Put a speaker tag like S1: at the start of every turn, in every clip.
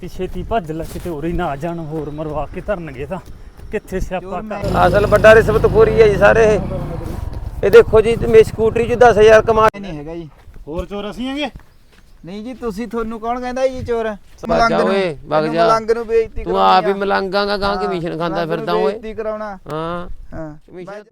S1: ਛੇਤੀ ਛੇਤੀ ਭੱਜ ਲੈ ਕਿਤੇ ਹੋਰ ਹੀ ਨਾ ਆ ਜਾਣ ਹੋਰ ਮਰਵਾ ਕੇ ਧਰਨਗੇ ਤਾਂ। ਕਿੱਥੇ ਸਿਆਪਾ ਕਰ
S2: ਅਸਲ ਵੱਡਾ ਰਿਸ਼ਵਤਖੋਰੀ ਹੈ ਜੀ ਸਾਰੇ। ਇਹ ਇਹ ਦੇਖੋ ਜੀ ਮੇ ਸਕੂਟਰੀ ਚ 10000 ਕਮਾ
S3: ਨਹੀਂ ਹੈਗਾ ਜੀ।
S4: ਹੋਰ ਚੋਰ ਅਸੀਂ ਹੈਗੇ?
S3: ਨਹੀਂ ਜੀ ਤੁਸੀਂ ਤੁਹਾਨੂੰ ਕੌਣ ਕਹਿੰਦਾ ਜੀ ਚੋਰ?
S2: ਓਏ,
S3: ਮੈਨੂੰ
S2: ਜਾ।
S3: ਮਲੰਗ ਨੂੰ ਬੇਇੱਜ਼ਤੀ
S2: ਤੂੰ ਆਪ ਹੀ
S3: ਆ।
S2: ਮਲੰਗਾਂਗਾ ਗਾਂ ਕਮਿਸ਼ਨ ਖਾਂਦਾ
S3: ਮਲੰਗ ਨੂੰ
S2: ਫਿਰਦਾ ਓਏ।
S3: ਬੇਇੱਜ਼ਤੀ ਕਰਾਉਣਾ।
S2: ਹਾਂ।
S3: ਹਾਂ।
S2: ਕਮਿਸ਼ਨ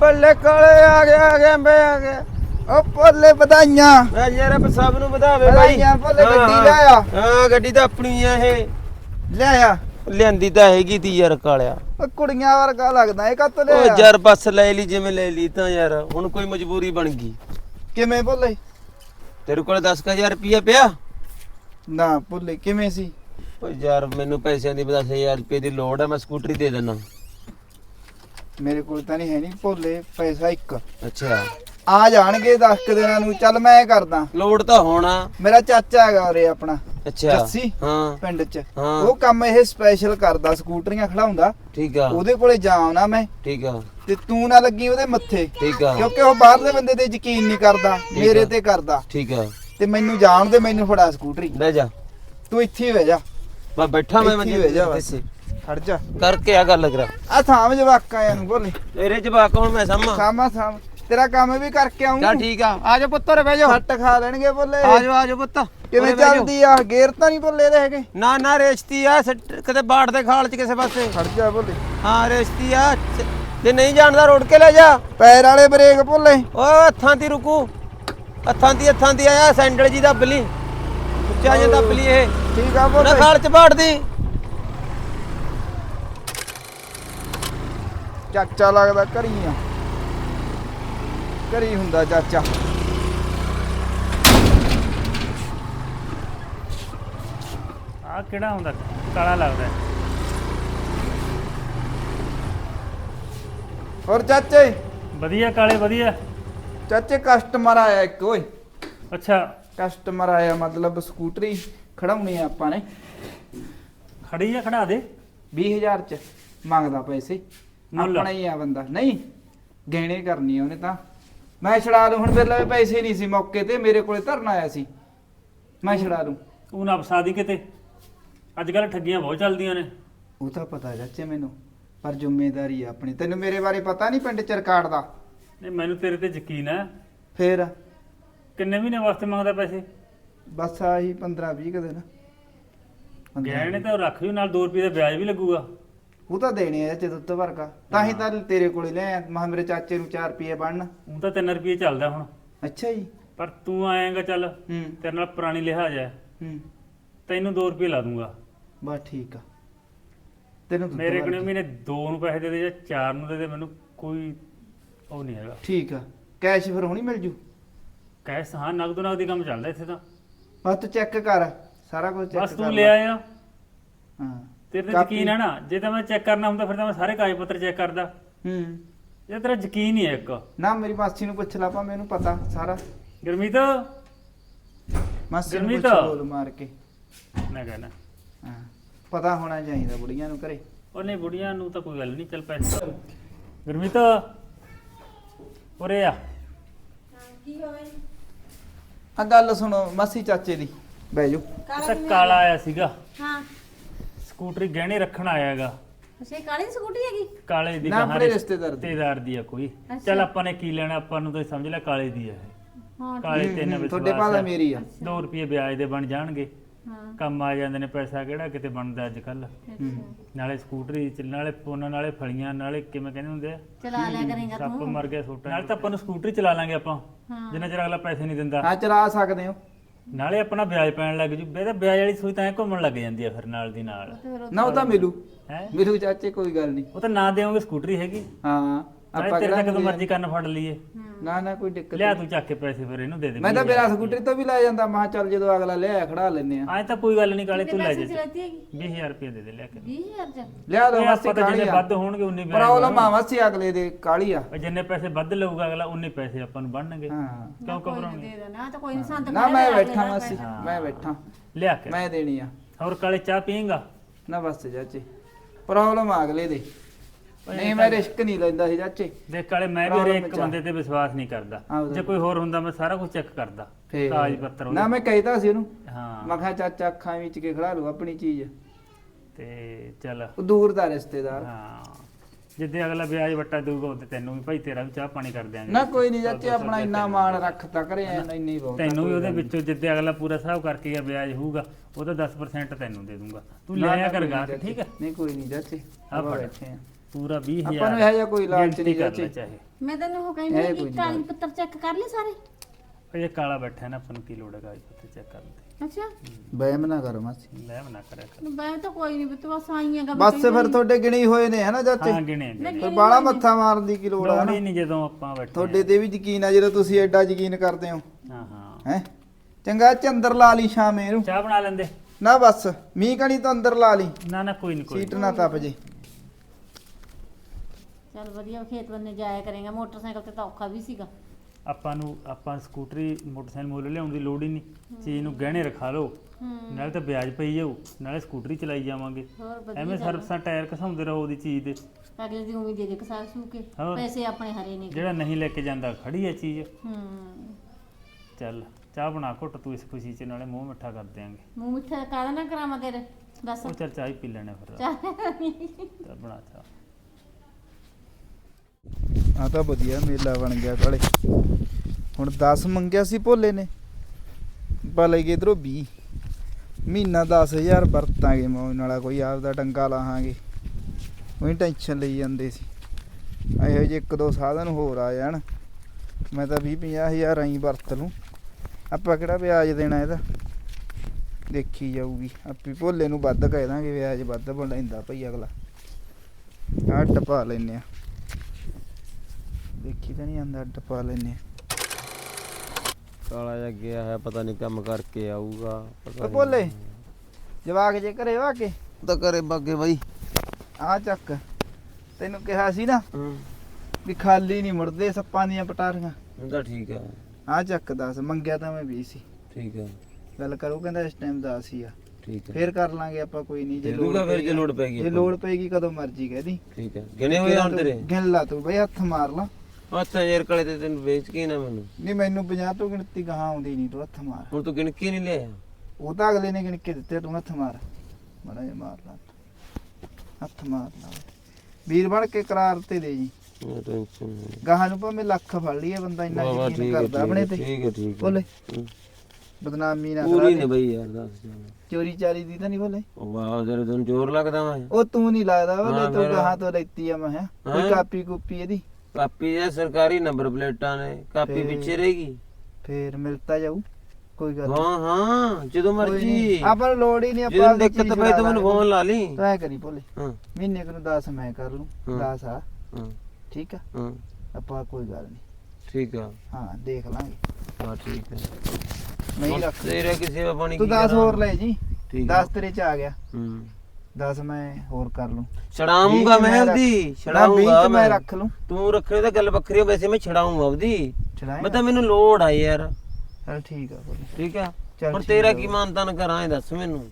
S3: ਬੱਲੇ ਕਾਲੇ ਆ ਗਿਆ ਆ ਗਿਆ ਆ ਗਿਆ। ਓ ਭੋਲੇ ਵਧਾਈਆਂ।
S2: ਮੈਂ ਯਾਰ ਆਪ ਸਭ ਨੂੰ ਵਧਾਵੇ ਬਾਈ।
S3: ਵਧਾਈਆਂ ਭੋਲੇ ਗੱਡੀ। ਲਿਆਇਆ
S2: ਹਾਂ ਗੱਡੀ ਤਾਂ ਆਪਣੀ ਆ ਇਹ।
S3: ਲਿਆਇਆ
S2: ਲਿਆਂਦੀ ਤਾਂ ਹੈਗੀ ਤੀ ਯਾਰ ਕਾਲਿਆ।
S3: ਓ ਕੁੜੀਆਂ ਵਰਗਾ ਲੱਗਦਾ ਇਹ ਕੱਤ
S2: ਓ
S3: ਲਿਆਇਆ
S2: ਯਾਰ ਬੱਸ ਲੈ ਲਈ ਜਿਵੇਂ ਲੈ ਲਈ ਤਾਂ ਯਾਰ ਹੁਣ ਕੋਈ ਮਜਬੂਰੀ ਬਣ ਗਈ।
S3: ਕਿਵੇਂ ਭੋਲੇ?
S2: ਤੇਰੇ ਕੋਲ 10000 ਰੁਪਇਆ ਪਿਆ?
S3: ਨਾ ਭੋਲੇ ਕਿਵੇਂ ਸੀ?
S2: ਓ ਯਾਰ ਮੈਨੂੰ ਪੈਸਿਆਂ ਦੀ 10000 ਰੁਪਏ ਦੀ ਲੋੜ ਹੈ ਮੈਂ ਸਕੂਟਰੀ ਦੇ ਦਿੰਦਾ।
S3: ਮੇਰੇ ਕੋਲ ਤਾਂ ਨਹੀਂ ਹੈ ਨਹੀਂ ਭੋਲੇ ਪੈਸਾ ਇੱਕ।
S2: ਅੱਛਾ।
S3: ਆ ਜਾਣਗੇ 10 ਕੁ ਦਿਨਾਂ ਨੂੰ। ਚੱਲ ਮੈਂ ਕਰਦਾ।
S2: ਲੋੜ ਤਾਂ ਹੋਣਾ।
S3: ਮੇਰਾ ਚਾਚਾ ਹੈਗਾ ਉਰੇ ਆਪਣਾ।
S2: ਅੱਛਾ
S3: ਜੱਸੀ?
S2: ਹਾਂ।
S3: ਪਿੰਡ 'ਚ।
S2: ਹਾਂ।
S3: ਉਹ ਕੰਮ ਇਹ ਸਪੈਸ਼ਲ ਕਰਦਾ ਸਕੂਟਰੀਆਂ ਖੜਾਉਂਦਾ।
S2: ਠੀਕ ਆ।
S3: ਉਹਦੇ ਕੋਲੇ ਜਾਉਣਾ ਮੈਂ।
S2: ਠੀਕ ਆ।
S3: ਤੇ ਤੂੰ ਨਾ ਲੱਗੀ ਉਹਦੇ ਮੱਥੇ।
S2: ਠੀਕ ਆ।
S3: ਕਿਉਂਕਿ ਉਹ ਬਾਹਰਲੇ ਬੰਦੇ ਤੇ ਯਕੀਨ ਨਹੀਂ ਕਰਦਾ ਮੇਰੇ
S2: ਆ।
S3: ਤੇ ਕਰਦਾ।
S2: ਠੀਕ ਆ।
S3: ਤੇ ਮੈਨੂੰ ਜਾਣ ਦੇ ਮੈਨੂੰ ਫੜਾ ਸਕੂਟਰੀ।
S2: ਲੈ ਜਾ।
S3: ਤੂੰ ਇੱਥੇ ਹੀ ਬਹਿ ਜਾ।
S2: ਮੈਂ ਬੈਠਾ ਮੈਂ
S3: ਇੱਥੇ ਹੀ ਬਹਿ ਜਾ ਬਸ। ਖੜ ਜਾ।
S2: ਕਰਕੇ ਆ ਗੱਲ ਕਰਾ
S3: ਆ ਥਾਮ ਜਵਾਕਾਂ ਨੂੰ ਬੋਲੇ।
S2: ਤੇਰੇ ਜਵਾਕ ਹੁਣ ਮੈਂ ਸਾਮਾ
S3: ਸਾਮਾ ਸਾਮ ਤੇਰਾ ਕੰਮ ਵੀ ਕਰਕੇ ਆਉਂ
S2: ਚੱਲ ਠੀਕ ਆ ਆ ਜਾ ਪੁੱਤਰ ਬਹਿ ਜਾ
S3: ਛੱਟ ਖਾ ਲੈਣਗੇ ਬੋਲੇ
S2: ਆ ਜਾ ਆ ਜਾ ਪੁੱਤ
S3: ਕਿਵੇਂ। ਚੱਲਦੀ ਆ? ਗੇਰ ਤਾਂ ਨਹੀਂ ਬੋਲੇ ਦੇ ਹੈਗੇ।
S2: ਨਾ ਨਾ ਰੇਸ਼ਤੀ ਆ ਕਿਤੇ ਬਾੜ ਦੇ ਖਾਲ ਚ ਕਿਸੇ ਪਾਸੇ।
S3: ਖੜ ਜਾ ਬੋਲੇ
S2: ਹਾਂ ਰੇਸ਼ਤੀ ਆ ਜੇ ਨਹੀਂ ਜਾਣਦਾ ਰੋੜ ਕੇ ਲੈ ਜਾ।
S3: ਪੈਰ ਵਾਲੇ ਬ੍ਰੇਕ ਬੋਲੇ
S2: ਓਏ ਹੱਥਾਂ ਦੀ ਰੁਕੂ। ਹੱਥਾਂ ਦੀ ਹੱਥਾਂ ਦੀ ਆਇਆ ਸੈਂਡਲ ਜੀ ਦੱਬ ਲਈ ਉੱਚਾ ਜਿਹਾ ਦੱਬ ਲਈ ਇਹ।
S3: ਠੀਕ ਆ
S2: ਨਾ
S3: ਬੋਲੇ
S2: ਖਾਲ ਚ ਬਾੜਦੀ
S3: ਚਾਚਾ ਲੱਗਦਾ ਘਰੀ ਆ। ਘਰੀ ਹੁੰਦਾ ਚਾਚਾ।
S1: ਆ ਕਿਹੜਾ ਹੁੰਦਾ ਕਾਲਾ ਲੱਗਦਾ। ਹੈ।
S3: ਹੋਰ ਚਾਚੇ?
S1: ਵਧੀਆ ਕਾਲੇ ਵਧੀਆ।
S3: ਚਾਚੇ ਕਸਟਮਰ ਆਇਆ ਇੱਕ ਓਏ।
S1: ਅੱਛਾ।
S3: ਕਸਟਮਰ ਆਇਆ ਮਤਲਬ ਸਕੂਟਰੀ ਖੜਾਉਣੀ ਆ ਆਪਾਂ ਨੇ।
S1: ਖੜੀ ਆ ਖੜਾ ਦੇ।
S3: 20000 ਚ ਮੰਗਦਾ ਪੈਸੇ।
S1: ਮੁੱਲ।
S3: ਆਪਣਾ ਹੀ ਆ ਬੰਦਾ। ਨਹੀਂ ਗਹਿਣੇ ਕਰਨੀ ਆ ਉਹਨੇ ਤਾਂ। ਮੈਂ ਛੜਾ ਲੂੰ ਹੁਣ ਮੇਰੇ ਪੈਸੇ ਨਹੀਂ ਸੀ ਮੌਕੇ ਤੇ ਮੇਰੇ ਕੋਲੇ ਧਰਨ ਆਇਆ ਸੀ। ਮੈਂ ਛੜਾ ਲੂੰ
S1: ਤੂੰ ਨਾ ਫਸਾ ਦੀ ਕਿਤੇ। ਅੱਜ ਕੱਲ ਠੱਗੀਆਂ ਬਹੁਤ ਚੱਲਦੀਆਂ ਨੇ।
S3: ਉਹ ਤਾਂ ਪਤਾ ਚਾਚੇ ਮੈਨੂੰ ਪਰ ਜ਼ਿੰਮੇਵਾਰੀ ਆ ਆਪਣੀ। ਤੈਨੂੰ ਮੇਰੇ ਬਾਰੇ ਪਤਾ ਨਹੀਂ ਪਿੰਡ ਚ ਰਿਕਾਰਡ ਦਾ?
S1: ਨਹੀਂ ਮੈਨੂੰ ਤੇਰੇ ਤੇ ਯਕੀਨ ਹੈ
S3: ਫੇਰ?
S1: ਕਿੰਨੇ ਮਹੀਨੇ ਵਾਸਤੇ ਮੰਗਦਾ ਪੈਸੇ?
S3: ਬਸ ਆਹੀ 15 20 ਦਿਨ।
S1: ਗਹਿਣੇ ਤਾਂ ਰੱਖ ਲਿਓ ਨਾਲ 2 ਰੁਪਏ ਦਾ ਵਿਆਜ ਵੀ ਲੱਗੂਗਾ।
S3: ਉਹ ਤਾਂ ਦੇਣੇ ਆ ਦੁੱਧ ਵਰਗਾ। ਤਾਂ ਹੀ ਤਾਂ ਤੇਰੇ ਕੋਲੇ ਲਿਆ ਮੈਂ ਮੇਰੇ ਚਾਚੇ ਨੂੰ 4 ਰੁਪਏ ਬਣਨ।
S1: ਹੁਣ ਤਾਂ 3 ਰੁਪਏ ਚੱਲਦਾ ਹੁਣ।
S3: ਅੱਛਾ ਜੀ।
S1: ਪਰ ਤੂੰ ਆਏਗਾ ਚੱਲ
S3: ਹੂੰ।
S1: ਤੇਰੇ ਨਾਲ ਪੁਰਾਣੀ ਲਿਹਾਜ਼ ਹੈ।
S3: ਹੂੰ।
S1: ਤੈਨੂੰ 2 ਰੁਪਏ ਲਾ ਦੂੰਗਾ।
S3: ਬਸ ਠੀਕ ਆ। ਤੈਨੂੰ ਦੁੱਧ
S1: ਮੇਰੇ ਕੋਲ
S3: ਵਰਗੀ।
S1: ਮਹੀਨੇ 2 ਨੂੰ ਪੈਸੇ ਦੇ ਦੇ ਜਾਂ 4 ਨੂੰ ਦੇ ਦੇ ਮੈਨੂੰ ਕੋਈ ਉਹ ਨਹੀਂ ਹੈਗਾ।
S3: ਠੀਕ ਆ। ਕੈਸ਼ ਫਿਰ ਹੁਣੀ ਮਿਲ ਜੂ?
S1: ਕੈਸ਼ ਹਾਂ ਨਗਦ ਨਗਦੀ ਕੰਮ ਚੱਲਦਾ ਇੱਥੇ ਤਾਂ।
S3: ਬਸ ਤੂੰ ਚੈੱਕ ਕਰ। ਸਾਰਾ ਕੁਝ ਚੈੱਕ
S1: ਬਸ
S3: ਕਰ
S1: ਤੂੰ
S3: ਲੈ।
S1: ਲੈ। ਆਇਆ
S3: ਹਾਂ।
S1: ਤੇਰੇ ਤੇ
S3: ਕਾਪੀ-
S1: ਯਕੀਨ ਹੈ ਨਾ? ਜੇ ਤਾਂ ਮੈਂ ਚੈੱਕ ਕਰਨਾ ਹੁੰਦਾ ਫਿਰ ਤਾਂ ਮੈਂ ਸਾਰੇ ਕਾਗਜ਼ ਪੱਤਰ ਚੈੱਕ ਕਰਦਾ।
S3: ਹੂੰ।
S1: ਇਹ ਤੇਰਾ ਯਕੀਨ ਹੀ ਹੈ ਇੱਕ।
S3: ਨਾ ਮੇਰੀ ਮਾਸੀ ਨੂੰ ਪੁੱਛ ਲਾ ਪਾ ਮੈਨੂੰ ਪਤਾ ਸਾਰਾ।
S1: ਗੁਰਮੀਤ?
S3: ਮਾਸੀ ਨੂੰ
S1: ਗੁਰਮੀਤ।
S3: ਪੁੱਛ ਬੋਲ ਮਾਰ ਕੇ।
S1: ਮੈਂ ਕਹਿਣਾ।
S3: ਹਾਂ ਪਤਾ ਹੋਣਾ ਚਾਹੀਦਾ ਬੁੜੀਆਂ ਨੂੰ ਘਰੇ।
S1: ਉਹ ਨਹੀਂ ਬੁੜੀਆਂ ਨੂੰ ਤਾਂ ਕੋਈ ਗੱਲ ਨਹੀਂ ਚੱਲ ਪੈਸੇ। ਗੁਰਮੀਤ? ਉਰੇ ਆ।
S3: ਆ ਗੱਲ ਸੁਣੋ ਮਾਸੀ ਚਾਚੇ ਦੀ। ਬਹਿ ਜਾਓ।
S1: ਤਾਂ ਕਾਲਾ ਆਇਆ ਸੀਗਾ।
S5: ਹਾਂ।
S1: ਸਕੂਟਰੀ ਗਹਿਣੇ ਰੱਖਣ ਆਇਆ ਹੈਗਾ।
S5: ਅੱਛਾ ਇਹ ਕਾਲੀ ਦੀ ਸਕੂਟੀ ਹੈਗੀ?
S1: ਕਾਲੇ ਦੀ
S3: ਨਾ
S1: ਕਹਾਣੀ
S3: ਆਪਣੇ ਰਿਸ਼ਤੇਦਾਰ ਦੀ।
S1: ਰਿਸ਼ਤੇਦਾਰ ਦੀ ਆ ਕੋਈ।
S5: ਅੱਛਾ।
S1: ਚੱਲ ਆਪਾਂ ਨੇ ਕੀ ਲੈਣਾ ਆਪਾਂ ਨੂੰ ਤਾਂ ਸਮਝ ਲੈ ਕਾਲੇ ਦੀ ਆ ਇਹ।
S5: ਹਾਂ
S1: ਕਾਲੇ
S3: ਹੂੰ,
S1: ਤੇ
S3: ਹੂੰ,
S1: ਨਵੇਂ
S3: ਤੁਹਾਡੇ ਭਾਲਾ ਮੇਰੀ ਆ।
S1: 2 ਰੁਪਏ ਵਿਆਜ ਦੇ ਬਣ ਜਾਣਗੇ।
S5: ਹਾਂ।
S1: ਕੰਮ ਆ ਜਾਂਦੇ ਨੇ ਪੈਸਾ ਕਿਹੜਾ ਕਿਤੇ ਬਣਦਾ ਅੱਜ ਕੱਲ
S3: ਹੂੰ।
S1: ਨਾਲੇ ਸਕੂਟਰੀ ਚ ਨਾਲੇ ਪੁੰਨ ਨਾਲੇ ਫਲੀਆਂ ਨਾਲੇ ਕਿਵੇਂ ਕਹਿੰਦੇ ਹੁੰਦੇ ਆ?
S5: ਚਲਾ ਲਿਆ ਕਰੇਗਾ
S1: ਸੱਪ
S5: ਤੂੰ
S1: ਮਰ ਗਿਆ ਸੋਟਾ ਨਾਲੇ ਤਾਂ ਆਪਾਂ ਨੂੰ ਸਕੂਟਰੀ ਚਲਾ ਲਾਂਗੇ ਆਪਾਂ।
S5: ਹਾਂ।
S1: ਜਿੰਨਾ ਚਿਰ ਅਗਲਾ ਪੈਸੇ ਨਹੀਂ ਦਿੰਦਾ।
S3: ਹਾਂ ਚਲਾ ਸਕਦੇ ਹੋ।
S1: ਨਾਲੇ ਆਪਣਾ ਵਿਆਜ ਪੈਣ ਲੱਗ ਜੂ ਇਹਦਾ ਵਿਆਜ ਵਾਲੀ ਸੂਈ ਤਾਂ ਐ ਘੁੰਮਣ ਲੱਗ ਜਾਂਦੀ ਆ ਫਿਰ ਨਾਲ ਦੀ ਨਾਲ।
S5: ਤੇ
S3: ਨਾ ਉਹ ਤਾਂ ਮਿਲੂ।
S1: ਹੈ?
S3: ਮਿਲੂ ਚਾਚੇ ਕੋਈ ਗੱਲ ਨਹੀਂ।
S1: ਉਹ ਤਾਂ ਨਾ ਦੇਵੋਗੇ ਸਕੂਟਰੀ ਹੈਗੀ।
S3: ਹਾਂ।
S1: ਆਪਾਂ ਤੇਰੇ
S3: ਕਿਹੜਾ
S1: ਤੱਕ ਮਰਜ਼ੀ ਕੰਨ ਫੜ ਲਈਏ।
S3: ਨਾ ਨਾ ਕੋਈ ਦਿੱਕਤ
S1: ਲਿਆ ਤੂੰ ਚੱਕ ਕੇ ਪੈਸੇ ਫਿਰ ਇਹਨੂੰ ਦੇ ਦੇ
S3: ਮੈਂ ਤਾਂ ਮੇਰਾ ਸਕੂਟਰੀ ਤੋਂ ਵੀ ਲੈ ਜਾਂਦਾ ਮੈਂ ਚੱਲ ਜਦੋਂ ਅਗਲਾ ਲਿਆ ਖੜਾ ਲੈਨੇ ਆ
S1: ਐ ਤਾਂ ਕੋਈ ਗੱਲ ਨਹੀਂ ਕਾਲੇ ਤੂੰ ਲੈ ਜਾ।
S5: ਚਲਾਤੀ ਹੈਗੀ?
S1: 20000 ਰੁਪਏ ਦੇ ਦੇ ਲਿਆ ਕੇ
S5: 20000 ਚ?
S3: ਲਿਆ ਦੋ ਮਾਸੀ
S1: ਆਪਾਂ ਤਾਂ
S3: ਕਾਲੀ
S1: ਜਿੰਨੇ
S3: ਆ।
S1: ਵੱਧ ਹੋਣਗੇ ਉਨੇ
S3: ਪ੍ਰੋਬਲਮ ਆ ਅਗਲੇ ਦੇ ਕਾਲੀ ਆ।
S1: ਜਿੰਨੇ ਪੈਸੇ ਵੱਧ ਲਊਗਾ ਅਗਲਾ ਉਨੇ ਪੈਸੇ ਆਪਾਂ ਨੂੰ ਬਣਨਗੇ।
S3: ਹਾਂ।
S1: ਕਿਉਂ ਘਬਰਾਉਣੀ?
S5: ਦੇ ਦੇਣਾ ਤਾਂ ਕੋਈ ਨਹੀਂ ਸੰਤ
S3: ਨਾ ਮੈਂ ਬੈਠਾ ਮਾਸੀ ਮੈਂ ਬੈਠਾ।
S1: ਲਿਆ ਕੇ।
S3: ਮੈਂ ਦੇਣੀ ਆ।
S1: ਹੋਰ ਕਾਲੇ ਚਾਹ ਪੀਏਗਾ?
S3: ਨਾ ਬਸ ਚਾਚੇ। ਪ੍ਰੋਬਲਮ ਆ ਅਗਲੇ ਦੇ। ਨਹੀਂ ਮੈਂ ਰਿਸਕ ਨਹੀਂ ਲੈਂਦਾ ਸੀ ਚਾਚੇ।
S1: ਦੇਖ ਕਾਲੇ ਮੈਂ ਵੀ ਹਰੇਕ
S3: ਆ।
S1: ਬੰਦੇ ਤੇ ਵਿਸ਼ਵਾਸ ਨਹੀਂ ਕਰਦਾ। ਜੇ ਕੋਈ ਹੋਰ ਹੁੰਦਾ ਮੈਂ ਸਾਰਾ ਕੁਝ ਚੈੱਕ ਕਰਦਾ ਕਾਗਜ਼ ਪੱਤਰ
S3: ਨਾ। ਮੈਂ ਕਹਿਤਾ ਸੀ ਉਹਨੂੰ।
S1: ਹਾਂ।
S3: ਮੈਂ ਕਿਹਾ ਚਾਚਾ ਅੱਖਾਂ ਵਿੱਚ ਕੇ ਖੜਾ ਲੂ ਆਪਣੀ ਚੀਜ਼।
S1: ਤੇ ਚੱਲ।
S3: ਉਹ ਦੂਰ ਦਾ ਰਿਸ਼ਤੇਦਾਰ।
S1: ਹਾਂ। ਜਿੱਦੇ ਅਗਲਾ ਵਿਆਜ ਵੱਟਾ ਦੇਊਗਾ ਉਹਦੇ ਤੈਨੂੰ ਵੀ ਭਾਈ ਤੇਰਾ ਵੀ ਚਾਹ ਪਾਣੀ ਕਰ ਦਿਆਂਗੇ।
S3: ਨਾ ਕੋਈ ਨਹੀਂ ਚਾਚੇ ਆਪਣਾ ਇੰਨਾ ਮਾਣ ਰੱਖਤਾ ਕਰੇ ਇੰਨਾ ਹੀ ਬਹੁਤ ਆ,
S1: ਤੈਨੂੰ ਵੀ
S3: ਕੋਈ
S1: ਉਹਦੇ। ਵਿੱਚੋਂ ਜਿੱਦੇ ਅਗਲਾ ਪੂਰਾ ਹਿਸਾਬ ਕਰਕੇ ਗਿਆ ਵਿਆਜ ਹੋਊਗਾ ਉਹਦਾ 10% ਤੈਨੂੰ ਦੇ ਦੂੰਗਾ ਤੂੰ ਲੈ
S3: ਨਾ,
S1: ਆਇਆ
S3: ਕੋਈ
S1: ਕਰ
S3: ਨੀ ਚਾਚੇ,
S1: ਠੀਕ ਹੈ?
S3: ਨਹੀਂ ਕੋਈ ਨਹੀਂ ਚਾਚੇ।
S1: ਆ
S3: ਆਪਾਂ
S1: ਫੜ।
S3: ਬੈਠੇ ਆ
S1: ਪੂਰਾ 20000
S3: ਆਪਾਂ ਨੂੰ ਇਹੋ ਜਿਹਾ ਕੋਈ ਲਾਲਚ
S1: ਗਿਣਤੀ
S3: ਨਹੀਂ
S1: ਕਰ ਲੈ
S3: ਚਾਚੇ।
S1: ਚਾਹੇ।
S5: ਮੈਂ ਤੈਨੂੰ ਉਹ ਕਹਿੰਦੀ ਕਿ
S3: ਨੀ
S5: ਕਾਗਜ਼। ਪੱਤਰ ਚੈੱਕ ਕਰ ਲਈ ਸਾਰੇ?
S1: ਇਹ ਕਾਲਾ ਬੈਠਾ ਨਾ ਆਪਾਂ ਨੂੰ ਕੀ ਲੋੜ ਹੈ ਕਾਗਜ਼ ਪੱਤਰ ਚੈੱਕ ਕਰਨ ਦੀ?
S5: ਅੱਛਾ।
S3: ਬੈਮ ਨਾ ਕਰੋ ਮਾਸੀ।
S1: ਲੈ ਮਨਾ ਕਰਿਆ ਕਰ।
S5: ਮੈਂ ਤਾਂ ਕੋਈ ਨਹੀਂ ਬਤਵਾ ਸਾਈਆਂ ਗਾ
S3: ਬਸ ਫਿਰ ਤੁਹਾਡੇ ਗਿਣੇ ਹੋਏ ਨੇ ਹਨਾ ਚਾਚੇ
S1: ਹਾਂ ਗਿਣੇ ਗਿਣੇ।
S3: ਫਿਰ ਬਾਲਾ ਮੱਥਾ ਮਾਰਨ ਦੀ ਕੀ ਲੋੜ ਆ
S1: ਲੋੜ ਹੀ ਨਹੀਂ ਜਦੋਂ ਆਪਾਂ ਬੈਠੇ
S3: ਤੁਹਾਡੇ ਤੇ ਵੀ ਯਕੀਨ ਆ ਜਦੋਂ ਤੁਸੀਂ ਐਡਾ ਯਕੀਨ ਕਰਦੇ ਹੋ।
S1: ਹਾਂ ਹਾਂ।
S3: ਹੈ? ਚੰਗਾ ਚੰਦਰ ਲਾ ਲਈ ਸ਼ਾਮੇ ਨੂੰ
S1: ਚਾਹ ਬਣਾ ਲੈਂਦੇ।
S3: ਨਾ ਬਸ ਮੀਂਹ ਕਣੀ ਤੋਂ ਅੰਦਰ ਲਾ ਲਈ।
S1: ਨਾ ਨਾ ਕੋਈ ਨਹੀਂ ਕੋਈ
S3: ਸੀਟ ਨਾ ਤਪ ਜੇ।
S5: ਚੱਲ ਵਧੀਆ ਖੇਤ ਬੰਨੇ ਜਾਇਆ ਕਰੇਗਾ। ਮੋਟਰਸਾਈਕਲ ਤੇ ਤਾਂ ਔਖਾ ਵੀ ਸੀਗਾ।
S1: ਆਪਾਂ ਨੂੰ ਆਪਾਂ ਸਕੂਟਰੀ ਮੋਟਰਸਾਈਕਲ ਮੁੱਲ ਲਿਆਉਣ ਦੀ ਲੋੜ ਹੀ ਨਹੀਂ। ਚੀਜ਼ ਨੂੰ ਗਹਿਣੇ ਰਖਾ ਲਓ।
S5: ਹੂੰ।
S1: ਨਾਲੇ ਤਾਂ ਵਿਆਜ ਪਈ ਜਾਊ। ਨਾਲੇ ਸਕੂਟਰੀ ਚਲਾਈ ਜਾਵਾਂਗੇ।
S5: ਹੋਰ ਵਧੀਆ
S1: ਐਵੇਂ ਸਰਵਿਸਾਂ ਟਾਇਰ ਘਸਾਉਂਦੇ ਰਹੋ ਉਹਦੀ ਚੀਜ਼ ਦੇ।
S5: ਅਗਲੇ ਦੀ ਉਮੀਦ ਦੇ ਦੇ ਕਸਾ ਸੂ ਕੇ।
S1: ਹੋਰ।
S5: ਪੈਸੇ ਆਪਣੇ ਹਰੇ ਨੇ
S1: ਜਿਹੜਾ ਨਹੀਂ ਲੈ ਕੇ ਜਾਂਦਾ ਖੜੀ ਹੈ ਚੀਜ਼।
S5: ਹੂੰ।
S1: ਚੱਲ ਚਾਹ ਬਣਾ ਘੁੱਟ ਤੂੰ ਇਸ ਖੁਸ਼ੀ 'ਚ ਨਾਲੇ ਮੂੰਹ ਮਿੱਠਾ ਕਰ ਦਿਆਂਗੇ।
S5: ਮੂੰਹ ਮਿੱਠਾ ਕਾਹਦਾ ਨਾ ਕਰਾਵਾਂ ਤੇਰੇ? ਦੱਸ।
S1: ਉਹ ਚੱਲ ਚਾਹ ਹੀ ਪੀ ਲੈਣੇ ਫਿਰ।
S5: ਚੱਲ
S1: ਚੱਲ ਬਣਾ ਚਾਹ।
S3: ਆ ਤਾਂ ਵਧੀਆ, ਮੇਲਾ ਬਣ ਗਿਆ ਕਾਲੇ। ਹੁਣ 10 ਮੰਗਿਆ ਸੀ ਭੋਲੇ ਨੇ। ਪਾ ਲੈ ਗਏ ਇਧਰੋਂ 20 ਮਹੀਨਾ 10000 ਵਰਤਾਂਗੇ ਮੌਜ ਨਾਲ, ਕੋਈ ਆਪਦਾ ਟੰਗਾ ਲਾਹਾਂਗੇ। ਉਹੀ ਟੈਨਸ਼ਨ ਲਈ ਜਾਂਦੇ ਸੀ। ਇਹੋ ਜਿਹੇ ਇੱਕ ਦੋ ਸਾਧਨ ਹੋਰ ਆ ਜਾਣ। ਮੈਂ ਤਾਂ 20 50000 ਐਂ ਵਰਤ ਲੂੰ। ਆਪਾਂ ਕਿਹੜਾ ਵਿਆਜ ਦੇਣਾ ਇਹਦਾ? ਦੇਖੀ ਜਾਊਗੀ। ਆਪੀ ਭੋਲੇ ਨੂੰ ਵੱਧ ਕਹਿ ਦਾਂਗੇ, ਵਿਆਜ ਵੱਧ ਲੈਂਦਾ ਭਈ ਅਗਲਾ। ਆਹ ਟਪਾ ਲੈਨੇ ਆ। ਦੇਖੀ ਤਾਂ ਨਹੀਂ ਆਂਦਾ ਟਪਾ ਲੈਨੇ ਆ।
S2: ਕਾਲਾ ਜਿਹਾ ਗਿਆ ਹੈ ਪਤਾ ਨਹੀਂ ਕੰਮ ਕਰਕੇ ਆਊਗਾ ਪਤਾ
S3: ਓ
S2: ਨੀ।
S3: ਭੋਲੇ ਜਵਾਕ ਜੇ ਘਰੇ ਵਾ ਕੇ?
S2: ਤਾਂ ਕਰੇ ਬਾਗੇ ਬਾਈ।
S3: ਆ ਚੱਕ। ਤੈਨੂੰ ਕਿਹਾ ਸੀ ਨਾ
S2: ਹੂੰ।
S3: ਵੀ ਖਾਲੀ ਨਹੀਂ ਮੁੜਦੇ ਸੱਪਾਂ ਦੀਆਂ ਪਟਾਰੀਆਂ।
S2: ਤਾਂ ਠੀਕ ਆ।
S3: ਆ ਚੱਕ ਦੱਸ ਮੰਗਿਆ ਤਾਂ ਮੈਂ 20 ਸੀ।
S2: ਠੀਕ ਆ।
S3: ਗੱਲ ਕਰੋ ਕਹਿੰਦਾ ਇਸ ਟਾਈਮ 10 ਹੀ ਆ।
S2: ਠੀਕ ਆ।
S3: ਫੇਰ ਕਰ ਲਾਂਗੇ ਆਪਾਂ ਕੋਈ ਨਹੀਂ
S2: ਦੇ ਦੂੰਗਾ ਫਿਰ ਜੇ ਲੋੜ ਪੈਗੀ
S3: ਜੇ ਲੋੜ ਪਏਗੀ ਕਦੋਂ ਮਰਜ਼ੀ ਕਹਦੀ
S2: ਠੀਕ ਆ। ਗਿਣੇ ਹੋਏ ਹੁਣ ਤੇਰੇ।
S3: ਗਿਣ ਲਾ ਤੂੰ ਬਈ ਹੱਥ ਮਾਰ ਲਾ।
S2: ਅੱਛਾ ਯਾਰ ਕਲੇ ਤੇ ਤੈਨੂੰ ਵੇਚ ਕੇ ਨਾ ਮੈਨੂੰ।
S3: ਨਹੀਂ ਮੈਨੂੰ 50 ਤੋਂ ਗਿਣਤੀ ਗਾਹਾਂ ਆਉਂਦੀ ਨਹੀਂ ਤੂੰ ਹੱਥ ਮਾਰ।
S2: ਹੁਣ ਤੂੰ ਗਿਣ ਕੇ ਨਹੀਂ ਲਿਆ।
S3: ਉਹ ਤਾਂ ਅਗਲੇ ਨੇ ਗਿਣ ਕੇ ਦਿੱਤੇ ਤੂੰ ਹੱਥ ਮਾਰ। ਬੜਾ ਜਿਹਾ ਮਾਰ ਲਾ। ਹੱਥ ਮਾਰ ਲਾ। ਵੀਰ ਬਣ ਕੇ ਕਰਾਰ ਤੇ ਦੇ ਜੀ।
S2: ਟੈਨਸ਼ਨ ਨਹੀਂ
S3: ਗਾਹਾਂ ਨੂੰ ਭਾਵੇਂ ਲੱਖ ਫੜ ਲਈਏ ਬੰਦਾ ਇੰਨਾ
S2: ਵਾਹ ਵਾਹ
S3: ਯਕੀਨ
S2: ਠੀਕ ਹੈ
S3: ਕਰਦਾ ਆਪਣੇ ਤੇ।
S2: ਠੀਕ ਹੈ ਠੀਕ ਹੈ।
S3: ਬੋਲੇ।
S2: ਹੂੰ।
S3: ਬਦਨਾਮੀ ਨਾ
S2: ਪੂਰੀ। ਨੇ ਬਈ ਯਾਰ ਦੱਸ
S3: ਚੋਰੀ ਚਾਰੀ ਦੀ ਤਾਂ ਨਹੀਂ ਬੋਲੇ?
S2: ਵਾਹ ਜਰਾ ਤੈਨੂੰ ਜ਼ੋਰ ਲੱਗਦਾ ਮੈਂ
S3: ਉਹ ਤੂੰ ਨਹੀਂ ਲੱਗਦਾ
S2: ਹਾਂ,
S3: ਬੋਲੇ ਤੂੰ
S2: ਮੇਰਾ-
S3: ਗਾਹਾਂ ਤੋਂ ਲੈਤੀ ਆ ਮੈਂ ਕਿਹਾ। ਕੋਈ
S2: ਹੈਂ?
S3: ਕਾਪੀ ਕੂਪੀ ਇਹਦੀ?
S2: ਕਾਪੀ ਇਹ ਸਰਕਾਰੀ ਨੰਬਰ ਪਲੇਟਾਂ ਨੇ ਕਾਪੀ ਪਿੱਛੇ ਰਹੇਗੀ
S3: ਫੇਰ ਮਿਲਤਾ ਜਾਊ ਕੋਈ ਗੱਲ।
S2: ਹਾਂ ਹਾਂ ਜਦੋਂ ਮਰਜ਼ੀ।
S3: ਆਪਾਂ ਲੋੜ ਹੀ ਨਹੀਂ ਆਪਾਂ
S2: ਜਦੋਂ ਦਿੱਕਤ ਪਈ ਤੂੰ ਮੈਨੂੰ। ਫੋਨ ਲਾ ਲਈ।
S3: ਤੂੰ ਐ ਕਰੀ ਬੋਲੇ
S2: ਹਾਂ।
S3: ਮਹੀਨੇ ਕੁ ਨੂੰ 10 ਮੈਂ ਕਰ ਲੂੰ
S2: ਹਾਂ।
S3: 10 ਆ।
S2: ਹਾਂ।
S3: ਠੀਕ ਆ?
S2: ਹਾਂ।
S3: ਆਪਾਂ ਕੋਈ ਗੱਲ ਨਹੀਂ।
S2: ਠੀਕ ਆ।
S3: ਹਾਂ ਦੇਖ ਲਾਂਗੇ।
S2: ਹਾਂ ਠੀਕ ਹੈ
S3: ਨਹੀਂ ਰੱਖ
S2: ਤੇਰੇ ਕਿਸੇ ਪਾਣੀ
S3: ਤੂੰ 10 ਹੋਰ ਲੈ ਜੀ।
S2: ਠੀਕ ਆ।
S3: 10 ਤੇਰੇ ਚ ਆ ਗਿਆ।
S2: ਹੂੰ।
S3: 10 ਮੈਂ ਹੋਰ ਕਰ ਲੂੰ।
S2: ਛੜਾਉਂਗਾ ਮੈਂ ਆਪਦੀ ਛੜਾਉਂਗਾ
S3: ਮੈਂ ਰੱਖ ਲੂੰ।
S2: ਤੂੰ ਰੱਖੇ ਤਾਂ ਗੱਲ ਵੱਖਰੀ ਆ, ਵੈਸੇ ਮੈਂ ਛੜਾਉਂਗਾ ਆਪਦੀ ਮੈਂ ਤਾਂ ਮੈਨੂੰ ਲੋੜ ਆ ਯਾਰ।
S3: ਚਲ ਠੀਕ ਆ
S2: ਠੀਕ ਆ?
S3: ਠੀਕ
S2: ਤੇਰਾ ਕੀ ਮਾਨਤਾਨ ਕਰਾਂ ਇਹ ਦੱਸ ਮੈਨੂੰ?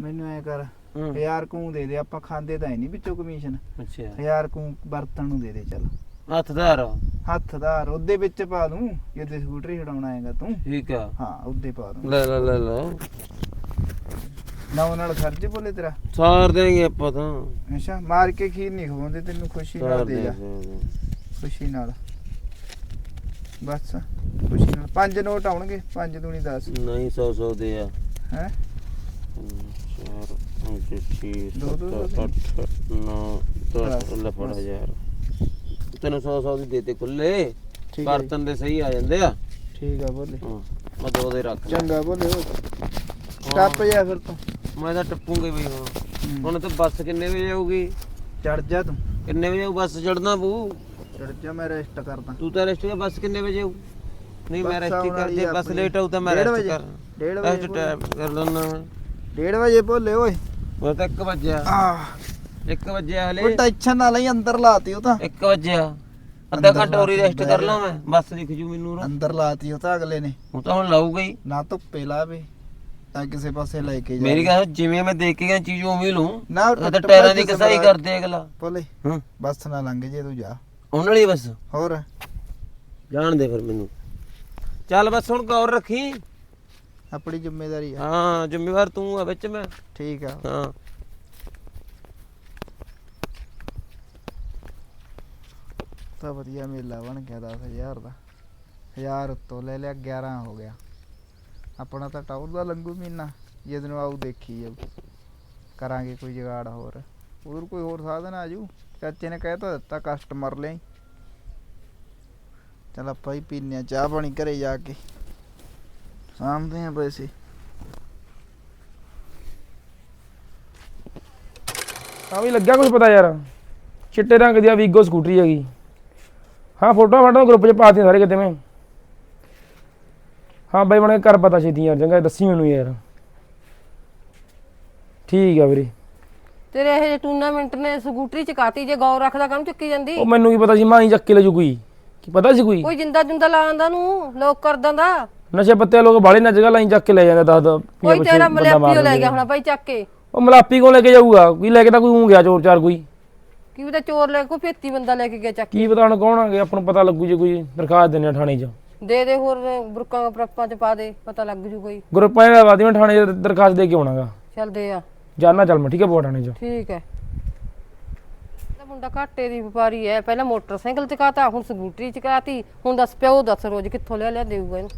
S3: ਮੈਨੂੰ ਐ ਕਰ
S2: ਹੂੰ।
S3: ਹਜ਼ਾਰ ਕੂ ਦੇ ਦੇ ਆਪਾਂ ਖਾਂਦੇ ਤਾਂ ਹੈ ਨਹੀਂ ਵਿੱਚੋਂ ਕਮਿਸ਼ਨ
S2: ਅੱਛਾ।
S3: ਹਜ਼ਾਰ ਕੂ ਬਰਤਨ ਨੂੰ ਦੇ ਦੇ ਚੱਲ।
S2: ਹੱਥਦਾਰ
S3: ਹੱਥਦਾਰ ਉਹਦੇ ਵਿੱਚ ਪਾ ਦੂੰ ਜਦੋਂ ਸਕੂਟਰੀ ਛਡਾਉਣਾ ਆਏਗਾ ਤੂੰ।
S2: ਠੀਕ ਆ।
S3: ਹਾਂ ਉਹਦੇ ਪਾ ਦੂੰ।
S2: ਲੈ ਲੈ ਲੈ ਲੈ।
S3: ਨਾ ਨਾਲ ਖਰਚ ਬੋਲੇ ਤੇਰਾ?
S2: ਸਾਰ ਦੇਂਗੇ ਆਪਾਂ ਤਾਂ।
S3: ਅੱਛਾ ਮਾਰ ਕੇ ਖੀਰ ਨਹੀਂ ਖਵਾਉਂਦੇ ਤੈਨੂੰ ਖੁਸ਼ੀ ਨਾਲ ਦੇ ਜਾ। ਖੁਸ਼ੀ ਨਾਲ। ਬਸ ਖੁਸ਼ੀ ਨਾਲ। ਪੰਜ ਨੋਟ ਆਉਣਗੇ ਪੰਜ ਦੂਣੀ 10
S2: ਨਹੀਂ 100 100 ਦੇ ਆ।
S3: ਹੈ?
S2: 4 5 6
S3: ਦੋ ਦੋ
S2: 7
S3: ਦੋ
S2: 8 9 10
S3: ਦਸ,
S2: ਲੈ ਫੜ। ਹਜ਼ਾਰ। ਤੈਨੂੰ 100 100 ਦੀ ਦੇਤੇ ਖੁੱਲੇ। ਬਰਤਨ ਦੇ ਸਹੀ ਆ ਜਾਂਦੇ ਆ।
S3: ਠੀਕ ਆ ਬੋਲੇ।
S2: ਹਾਂ ਮੈਂ ਦੋ ਦੇ ਰੱਖ
S3: ਚੰਗਾ ਬੋਲੇ ਟੱਪ ਜਾ ਫਿਰ ਤੂੰ।
S2: ਮੈਂ ਤਾਂ ਟੱਪੂਗੇ ਬਈ ਹੁਣ।
S3: ਹੂੰ।
S2: ਹੁਣ ਤੇ ਬੱਸ ਕਿੰਨੇ ਵਜੇ ਆਊਗੀ?
S3: ਚੜ ਜਾ ਤੂੰ।
S2: ਕਿੰਨੇ ਵਜੇ ਆਊ? ਬੱਸ ਚੜਨਾ ਬੂ
S3: ਚੜ ਜਾ ਮੈਂ ਰੈਸਟ ਕਰਦਾ।
S2: ਤੂੰ ਤਾਂ ਰੈਸਟ ਕਰ ਬੱਸ ਕਿੰਨੇ ਵਜੇ ਆਊ? ਨਹੀਂ ਮੈਂ ਰੈਸਟ ਕਰ ਜੇ ਬੱਸ। ਲੇਟ ਆਊ ਤਾਂ ਮੈਂ ਰੈਸਟ। ਕਰ।
S3: ਡੇਢ ਵਜੇ
S2: ਰੈਸਟ ਟਾਈਮ ਕਰ ਲੈਣਾ ਮੈਂ
S3: 1:30 ਵਜੇ ਬੋਲੇ ਓਏ।
S2: ਮੈਂ ਤਾਂ 1 ਵਜਿਆ।
S3: ਆਹ
S2: 1 ਵਜਿਆ ਹਲੇ।
S3: ਉਹ ਟੈਨਸ਼ਨ ਨਾ ਲਈ ਅੰਦਰ ਲਾਤੀ ਉਹ ਤਾਂ।
S2: 1 ਵਜਿਆ। ਅੱਧਾ ਘੰਟਾ ਹੋਰ ਰੈਸਟ ਕਰ ਲਾਂ ਮੈਂ। ਬੱਸ ਦਿਖ ਜੂ ਮੈਨੂੰ।
S3: ਅੰਦਰ ਲਾਤੀ ਉਹ ਤਾਂ ਅਗਲੇ ਨੇ।
S2: ਹੁਣ ਤਾਂ ਹੁਣ ਲਾਊਗਾ ਹੀ।
S3: ਨਾ ਧੁੱਪੇ ਲਾਵੇ। ਤਾਂ ਕਿਸੇ ਪਾਸੇ ਲੈ ਕੇ ਜਾ
S2: ਮੇਰੀ ਗੱਲ ਜਿਵੇਂ ਮੈਂ ਦੇਖ ਕੇ ਗਿਆ ਚੀਜ਼ ਉਵੇਂ ਹੀ ਲੂੰ
S3: ਨਾ
S2: ਉਹ ਤਾਂ ਟਾਇਰਾਂ ਦੀ ਕਸਾਈ ਕਰਦੇ ਅਗਲਾ।
S3: ਭੋਲੇ
S2: ਹਾਂ।
S3: ਬੱਸ ਨਾ ਲੰਘ ਜੇ ਤੂੰ ਜਾ।
S2: ਉਹਨਾਂ ਵਾਲੀ ਬਸ?
S3: ਹੋਰ?
S2: ਜਾਣ ਦੇ ਫਿਰ ਮੈਨੂੰ। ਚੱਲ ਬਸ ਹੁਣ ਗੌਰ ਰੱਖੀ।
S3: ਆਪਣੀ ਜ਼ਿੰਮੇਵਾਰੀ ਆ।
S2: ਹਾਂ ਜ਼ਿੰਮੇਵਾਰ ਤੂੰ ਆ ਵਿੱਚ ਮੈਂ।
S3: ਠੀਕ ਆ।
S2: ਹਾਂ।
S3: ਤਾਂ ਵਧੀਆ ਮੇਲਾ ਬਣ ਗਿਆ 10000 ਦਾ। 1000 ਉੱਤੋਂ ਲੈ ਲਿਆ 11 ਹੋ ਗਿਆ। ਆਪਣਾ ਤਾਂ ਟਾਊਰ ਦਾ ਲੰਗੂ ਮਹੀਨਾ ਜਿਹਦੇ ਨੂੰ ਆਊ ਦੇਖੀ ਜਾਊ। ਕਰਾਂਗੇ ਕੋਈ ਜਗਾੜ ਹੋਰ। ਉਧਰ ਕੋਈ ਹੋਰ ਸਾਧਨ ਆ ਜੂ ਚਾਚੇ ਨੇ ਕਹਿ ਤਾਂ ਦਿੱਤਾ ਕਸਟਮਰ ਲਈ। ਚਲ ਆਪਾਂ ਹੀ ਪੀਨੇ ਆ ਚਾਹ ਪਾਣੀ ਘਰੇ ਜਾ ਕੇ। ਸਾਂਭਦੇ ਆ ਪੈਸੇ।
S4: ਹਾਂ ਵੀ ਲੱਗਿਆ ਕੁਝ ਪਤਾ ਯਾਰ? ਚਿੱਟੇ ਰੰਗ ਦੀ ਆ ਵੀਗੋ ਸਕੂਟਰੀ ਹੈਗੀ। ਹਾਂ ਫੋਟੋ ਫਾਟੋ ਗਰੁੱਪ 'ਚ ਪਾਤੀਆਂ ਸਾਰੇ ਕਿਤੇ ਮੈਂ। ਹਾਂ ਬਾਈ ਬਣੇ ਕਰ ਪਤਾ ਛੇਤੀ ਯਾਰ ਚੰਗਾ ਦੱਸੀ ਮੈਨੂੰ ਯਾਰ। ਠੀਕ ਆ ਵੀਰੇ।
S6: ਤੇਰੇ ਇਹ ਟੂਰਨਾਮੈਂਟ ਨੇ ਸਕੂਟਰੀ ਚਕਾਤੀ ਜੇ ਗੌਰ ਰੱਖਦਾ ਕੰਮ ਚੁੱਕੀ ਜਾਂਦੀ?
S4: ਉਹ ਮੈਨੂੰ ਕੀ ਪਤਾ ਸੀ ਮਾਂ ਹੀ ਚੱਕ ਕੇ ਲੈ ਜੂ ਕੋਈ ਕੀ ਪਤਾ ਸੀ ਕੋਈ?
S6: ਕੋਈ ਜਿੰਦਾ ਜੁੰਦਾ ਲਾਉਂਦਾ ਨੂੰ ਲੋਕ ਕਰ ਦਿੰਦਾ
S4: ਨਸ਼ੇ ਪੱਤੇ ਲੋਕ ਬਾਲੇ ਨੱਚ ਗਾ ਲਾਈ ਚੱਕ ਕੇ ਲੈ ਜਾਂਦੇ ਦਸ ਦਸ
S6: ਕੋਈ ਤੇਰਾ ਮਲਿਆਪੀਓ ਲੈ ਗਿਆ ਹੋਣਾ ਭਾਈ ਚੱਕ ਕੇ।
S4: ਉਹ ਮਲਾਪੀ ਕੋਲ ਲੈ ਕੇ ਜਾਊਗਾ? ਕੋਈ ਲੈ ਕੇ ਤਾਂ ਕੋਈ ਹੂੰ ਗਿਆ ਚੋਰ ਚਾਰ ਕੋਈ।
S6: ਕੀ ਪਤਾ ਚੋਰ ਲੈ ਕੇ ਕੋਈ ਭੇਤੀ ਬੰਦਾ ਲੈ ਕੇ ਗਿਆ ਚੱਕ
S4: ਕੀ ਪਤਾ ਹੁਣ ਕੌਣ ਆਗੇ ਆਪਾਂ ਨੂੰ ਪਤਾ ਲੱਗੂ ਜੇ ਕੋਈ ਦਰਖਾਸਤ ਆ ਥਾਣੇ 'ਚ।
S6: ਦੇ ਦੇ ਹੋਰ ਬੁਰਕਾਂ ਪ੍ਰੱਪਾਂ ਚ ਪਾ ਦੇ ਪਤਾ ਲੱਗ ਜੂ ਕੋਈ।
S4: ਗਰੁੱਪਾਂ ਦੇ ਬਾਅਦ ਮੈਂ ਥਾਣੇ 'ਚ ਦਰਖਾਸਤ ਦੇ ਕੇ ਆਉਣਾਗਾ।
S6: ਚੱਲ ਦੇ ਆ।
S4: ਜਾਨਾ ਚੱਲ ਮੈਂ ਠੀਕ ਹੈ ਬੋਟਾਣੇ ਥਾਣੇ 'ਚ।
S6: ਠੀਕ ਹੈ ਇਹਦਾ ਮੁੰਡਾ ਘਾਟੇ ਦੀ ਵਪਾਰੀ ਹੈ ਪਹਿਲਾਂ ਮੋਟਰਸਾਈਕਲ ਚਕਾਤਾ ਹੁਣ ਸਕੂਟਰੀ ਚਕਾਤੀ ਹੁਣ ਦੱਸ ਪਿਓ ਦੱਸ ਰੋਜ਼ ਕਿੱਥੋਂ ਲਿਆ ਲਿਆ ਦੇਊਗਾ ਇਹਨੂੰ।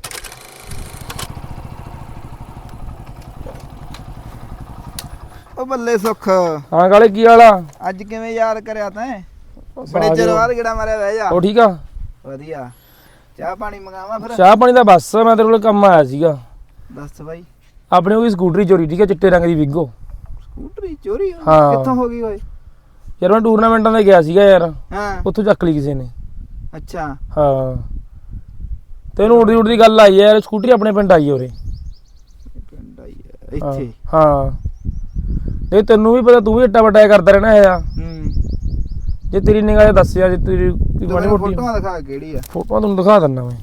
S3: ਉਹ ਬੱਲੇ ਸੁੱਖ।
S4: ਹਾਂ ਕਾਲੇ ਕੀ ਵਾਲਾ
S3: ਅੱਜ ਕਿਵੇਂ ਯਾਦ ਕਰਿਆ ਤੈਂ? ਬੜੇ ਚਿਰ ਬਾਅਦ ਕਿਹੜਾ ਮਾਰਿਆ ਬਹਿ ਜਾ।
S4: ਉਹ ਠੀਕ ਆ?
S3: ਵਧੀਆ। ਚਾਹ ਪਾਣੀ ਮੰਗਾਵਾਂ ਫਿਰ?
S4: ਚਾਹ ਪਾਣੀ ਦਾ ਬਸ ਮੈਂ ਤੇਰੇ ਕੋਲ ਕੰਮ ਆਇਆ ਸੀਗਾ।
S3: ਦੱਸ ਬਾਈ।
S4: ਆਪਣੇ ਉਹ ਸਕੂਟਰੀ ਚੋਰੀ ਠੀਕ ਹੈ ਚਿੱਟੇ ਰੰਗ ਦੀ ਵਿਗੋ
S3: ਸਕੂਟਰੀ ਚੋਰੀ ਹੋ ਗਈ?
S4: ਹਾਂ।
S3: ਕਿੱਥੋਂ ਹੋ ਗਈ ਓਏ?
S4: ਯਾਰ ਮੈਂ ਟੂਰਨਾਮੈਂਟਾਂ ਤੇ ਗਿਆ ਸੀਗਾ ਯਾਰ।
S3: ਹਾਂ।
S4: ਉੱਥੋਂ ਚੱਕ ਲਈ ਕਿਸੇ ਨੇ।
S3: ਅੱਛਾ।
S4: ਹਾਂ। ਤੇ ਉਹਨੂੰ ਉੜਦੀ ਉੜਦੀ ਗੱਲ ਆਈ ਯਾਰ ਸਕੂਟਰੀ ਆਪਣੇ ਪਿੰਡ ਆਈ ਹੈ ਉਰੇ।
S3: ਪਿੰਡ ਆਈ ਹੈ,
S4: ਹਾਂ,
S3: ਇੱਥੇ?
S4: ਹਾਂ। ਇਹ ਤੈਨੂੰ ਵੀ ਪਤਾ ਤੂੰ ਵੀ ਇੱਟਾ ਵੱਟਾ ਕਰਦਾ ਰਹਿਣਾ ਹੈ ਆ
S3: ਹੂੰ।
S4: ਜੇ ਤੇਰੀ ਨਿਗਾਹ 'ਚ ਦੱਸਿਆ ਜੇ ਤੇਰੀ ਕੋਈ ਮਾੜੀ ਮੋਟੀ
S3: ਫੋਟੋਆਂ ਦਿਖਾ ਕਿਹੜੀ ਆ?
S4: ਫੋਟੋਆਂ ਤੁਹਾਨੂੰ ਦਿਖਾ ਦਿੰਦਾ ਮੈਂ।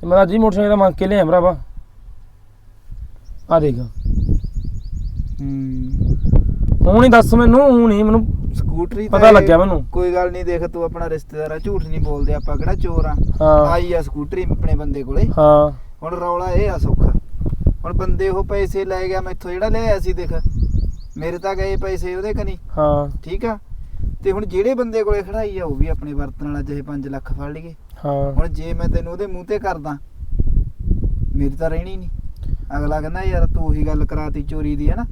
S4: ਤੇ ਮੈਂ ਅੱਜ ਹੀ ਮੋਟਰਸਾਈਕਲ ਦਾ ਮੰਗ ਕੇ ਲਿਆ ਭਰਾਵਾ। ਆ ਦੇਖ।
S3: ਹੂੰ।
S4: ਹੁਣ ਹੀ ਦੱਸ ਮੈਨੂੰ ਹੁਣ ਹੀ ਮੈਨੂੰ
S3: ਸਕੂਟਰੀ
S4: ਪਤਾ
S3: ਇਹ-
S4: ਲੱਗਿਆ ਮੈਨੂੰ।
S3: ਕੋਈ ਗੱਲ ਨਹੀਂ ਦੇਖ ਤੂੰ ਆਪਣਾ ਰਿਸ਼ਤੇਦਾਰ ਆ ਝੂਠ ਨਹੀਂ ਬੋਲਦੇ ਆਪਾਂ ਕਿਹੜਾ ਚੋਰ ਆ?
S4: ਹਾਂ।
S3: ਆਈ ਆ ਸਕੂਟਰੀ ਆਪਣੇ ਬੰਦੇ ਕੋਲੇ।
S4: ਹਾਂ।
S3: ਹੁਣ ਰੌਲਾ ਇਹ ਆ ਸੁੱਖ। ਹੁਣ ਬੰਦੇ ਉਹ ਪੈਸੇ ਲੈ ਗਿਆ ਮੈਥੋਂ ਜਿਹੜਾ ਲਿਆਇਆ ਸੀ ਦੇਖ। ਮੇਰੇ ਤਾਂ ਗਏ ਪੈਸੇ ਉਹਦੇ ਕਨੀ।
S4: ਹਾਂ।
S3: ਠੀਕ ਆ? ਤੇ ਹੁਣ ਜਿਹੜੇ ਬੰਦੇ ਕੋਲੇ ਖੜਾਈ ਆ ਉਹ ਵੀ ਆਪਣੇ ਵਰਤਣ ਵਾਲਾ ਜਿਹੇ 5 ਲੱਖ ਫੜ ਲਈਏ।
S4: ਹਾਂ।
S3: ਹੁਣ ਜੇ ਮੈਂ ਤੈਨੂੰ ਉਹਦੇ ਮੂੰਹ ਤੇ ਕਰਦਾ ਮੇਰੀ ਤਾਂ ਰਹਿਣੀ ਨਹੀਂ ਅਗਲਾ ਕਹਿੰਦਾ ਯਾਰ ਤੂੰ ਉਹੀ ਗੱਲ ਕਰਾਤੀ ਚੋਰੀ ਦੀ ਹੈ ਨਾ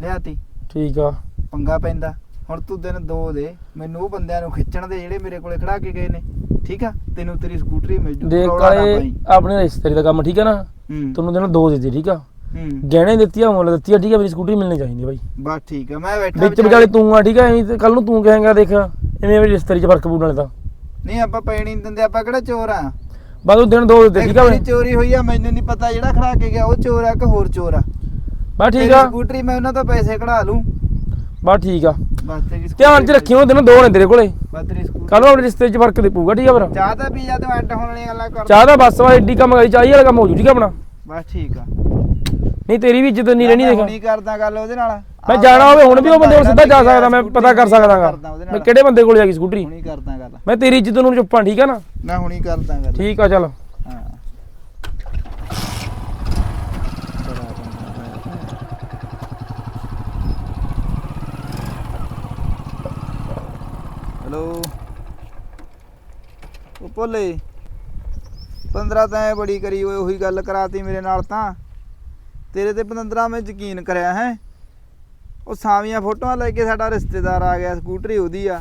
S3: ਲਿਆਤੀ।
S4: ਠੀਕ ਆ।
S3: ਪੰਗਾ ਪੈਂਦਾ। ਹੁਣ ਤੂੰ ਦਿਨ ਦੋ ਦੇ ਮੈਨੂੰ ਉਹ ਬੰਦਿਆਂ ਨੂੰ ਖਿੱਚਣ ਦੇ ਜਿਹੜੇ ਮੇਰੇ ਕੋਲੇ ਖੜਾ ਕੇ ਗਏ ਨੇ। ਠੀਕ ਆ? ਤੈਨੂੰ ਤੇਰੀ ਸਕੂਟਰੀ ਮਿਲ ਜੂ
S4: ਦੇਖ ਕਾਲੇ। ਆਪਣੇ ਰਿਸ਼ਤੇਦਾਰੀ ਦਾ ਕੰਮ ਠੀਕ ਹੈ ਨਾ?
S3: ਹੂੰ।
S4: ਤੈਨੂੰ ਦਿਨ ਦੋ ਦੇ ਦੇ ਠੀਕ ਆ?
S3: ਹੂੰ।
S4: ਗਹਿਣੇ ਦਿੱਤੀ ਆ ਮੁੱਲ ਦਿੱਤੀ ਆ ਠੀਕ ਆ ਮੇਰੀ ਸਕੂਟਰੀ ਮਿਲਣੀ ਚਾਹੀਦੀ ਬਾਈ।
S3: ਬਸ ਠੀਕ ਆ ਮੈਂ ਬੈਠਾ
S4: ਵਿੱਚ ਵਿਚਾਲੇ। ਤੂੰ ਆ ਠੀਕ ਆ ਐਵੇਂ ਕੱਲ ਨੂੰ ਤੂੰ ਕਹੇਂਗਾ ਦੇਖ ਐਵੇਂ ਮੇਰੀ ਰਿਸ਼ਤੇਦਾਰੀ 'ਚ ਫ਼ਰਕ ਪੂਣ ਵਾਲੇ ਤਾਂ।
S3: ਨਹੀਂ ਆਪਾਂ ਪੈਣੀ ਨਹੀਂ ਦਿੰਦੇ ਆਪਾਂ ਕਿਹੜਾ ਚੋਰ ਆ?
S4: ਬਾਅਦ ਉਹ ਦਿਨ ਦੋ ਦੇ ਦੇ ਠੀਕ ਆ
S3: ਮੇਰੀ ਚੋਰੀ ਹੋਈ ਆ ਮੈਨੂੰ ਨਹੀਂ ਪਤਾ ਜਿਹੜਾ ਖੜਾ ਕੇ ਗਿਆ ਉਹ ਚੋਰ ਆ ਕਿ ਹੋਰ ਚੋਰ ਆ?
S4: ਬਸ ਠੀਕ ਆ।
S3: ਸਕੂਟਰੀ ਮੈਂ ਉਹਨਾਂ ਤੋਂ ਪੈਸੇ ਕਢਾ ਲੂੰ।
S4: ਬਸ ਠੀਕ ਆ।
S3: ਬਸ ਤੇਰੀ
S4: ਧਿਆਨ 'ਚ ਰੱਖੀ ਉਹ ਦਿਨ ਦੋ ਨੇ ਤੇਰੇ ਕੋਲੇ।
S3: ਬਸ ਤੇਰੀ ਸਕੂਟਰੀ
S4: ਕੱਲ ਨੂੰ ਆਪਣੇ ਰਿਸ਼ਤੇ 'ਚ ਫ਼ਰਕ ਤੇ ਪਊਗਾ ਠੀਕ ਆ ਫਿਰ
S3: ਚਾਹ ਤਾਂ ਪੀ ਜਾ ਤੂੰ ਅੱਡ ਹੋਣ ਵਾਲੀਆਂ ਗੱਲਾਂ ਕਰ।
S4: ਚਾਹ ਦਾ ਬਸ ਵਾ ਏਡੀ ਕੰਮ ਕਰੀ ਚਾਹੀ ਵਾਲਾ ਕੰਮ ਹੋ ਜੂ ਠੀਕ ਆ ਆਪਣਾ।
S3: ਬਸ ਠੀਕ ਆ।
S4: ਨਹੀਂ ਤੇਰੀ ਵੀ ਇੱਜ਼ਤ ਨਹੀਂ ਰਹਿਣੀ
S3: ਮੈਂ
S4: ਦੇਖ।
S3: ਕਰਦਾ ਗੱਲ ਉਹਦੇ ਨਾਲ।
S4: ਮੈਂ ਜਾਣਾ ਹੋਵੇ ਹੁਣ ਵੀ ਉਹ ਬੰਦੇ ਕੋਲ ਸਿੱਧਾ ਜਾ ਸਕਦਾ ਮੈਂ ਪਤਾ ਕਰ ਸਕਦਾਗਾ ਮੈਂ ਕਿਹੜੇ ਬੰਦੇ ਕੋਲ ਜਾ ਗਈ ਸਕੂਟਰੀ
S3: ਹੁਣੀ ਕਰਦਾ ਗੱਲ।
S4: ਮੈਂ ਤੇਰੀ ਇੱਜ਼ਤ ਨੂੰ ਚੁੱਪਾਂ ਠੀਕ ਆ ਨਾ?
S3: ਮੈਂ ਹੁਣੀ ਕਰਦਾ ਗੱਲ।
S4: ਠੀਕ ਆ ਚੱਲ।
S3: ਹਾਂ ਹੈਲੋ ਉਹ ਭੋਲੇ 15 ਤਾਂ ਐ ਬੜੀ ਕਰੀ ਓਏ ਉਹੀ ਗੱਲ ਕਰਾਤੀ ਮੇਰੇ ਨਾਲ ਤਾਂ। ਤੇਰੇ ਤੇ 15 ਮੈਂ ਯਕੀਨ ਕਰਿਆ ਹੈ। ਉਹ ਸਾਵੀਆਂ ਫੋਟੋਆਂ ਲੈ ਕੇ ਸਾਡਾ ਰਿਸ਼ਤੇਦਾਰ ਆ ਗਿਆ, ਸਕੂਟਰੀ ਉਹਦੀ ਆ।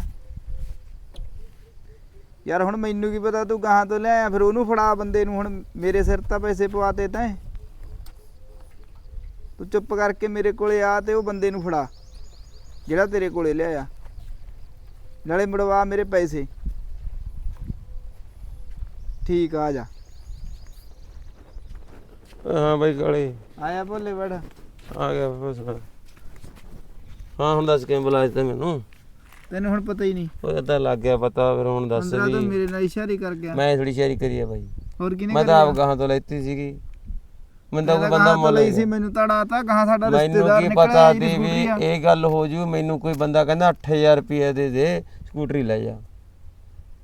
S3: ਯਾਰ ਹੁਣ ਮੈਨੂੰ ਕੀ ਪਤਾ ਤੂੰ ਗਾਹਾਂ ਤੋਂ ਲਿਆਇਆ, ਫਿਰ ਉਹਨੂੰ ਫੜਾ ਬੰਦੇ ਨੂੰ, ਹੁਣ ਮੇਰੇ ਸਿਰ ਤਾਂ ਪੈਸੇ ਪਵਾਤੇ ਤੈਂ ਤੂੰ। ਚੁੱਪ ਕਰਕੇ ਮੇਰੇ ਕੋਲੇ ਆ ਤੇ ਉਹ ਬੰਦੇ ਨੂੰ ਫੜਾ, ਜਿਹੜਾ ਤੇਰੇ ਕੋਲੇ ਲਿਆਇਆ। ਨਾਲੇ ਮੜਵਾ ਮੇਰੇ ਪੈਸੇ। ਠੀਕ ਆ ਜਾ।
S2: ਹਾਂ ਬਾਈ ਕਾਲੇ।
S3: ਆਇਆ ਭੋਲੇ ਬੜ
S2: ਆ ਗਿਆ ਬਸ ਹਾਂ ਹੁਣ ਦੱਸ ਕਿਵੇਂ ਬੁਲਾਇਆ ਤਾ ਮੈਨੂੰ
S3: ਤੈਨੂੰ ਹੁਣ ਪਤਾ ਹੀ ਨਹੀਂ।
S2: ਉਹ ਤਾਂ ਲੱਗ ਗਿਆ ਪਤਾ ਫਿਰ ਹੁਣ ਦੱਸ
S3: ਅੰਦਰਾਂ ਤਾਂ
S2: ਵੀ।
S3: ਮੇਰੇ ਨਾਲ ਇਸ਼ਾਰੇ ਕਰ ਗਿਆ।
S2: ਮੈਂ ਥੋੜੀ ਸ਼ੇਅਰੀ ਕਰੀ ਆ ਬਾਈ।
S3: ਹੋਰ ਕਿਨੇ
S2: ਮੈਂ ਤਾਂ ਆਪ ਗਾਹਾਂ ਤੋਂ ਲੈਤੀ ਸੀਗੀ। ਮੈਨੂੰ ਤਾਂ ਬੰਦਾ ਮੁੱਲ
S3: ਲਈ ਸੀ ਮੈਨੂੰ ਤਾਂ ਡਾਤਾ ਕਹਾ ਸਾਡਾ
S2: ਮੈਨੂੰ
S3: ਰਿਸ਼ਤੇਦਾਰ
S2: ਕੀ
S3: ਨਿਕਲਿਆ
S2: ਪਤਾ
S3: ਜੀ
S2: ਤੀ ਵੀ। ਇਹ ਗੱਲ ਹੋ ਜੂ ਮੈਨੂੰ ਕੋਈ ਬੰਦਾ ਕਹਿੰਦਾ 8000 ਰੁਪਏ ਦੇ ਦੇ ਸਕੂਟਰੀ ਲੈ ਜਾ।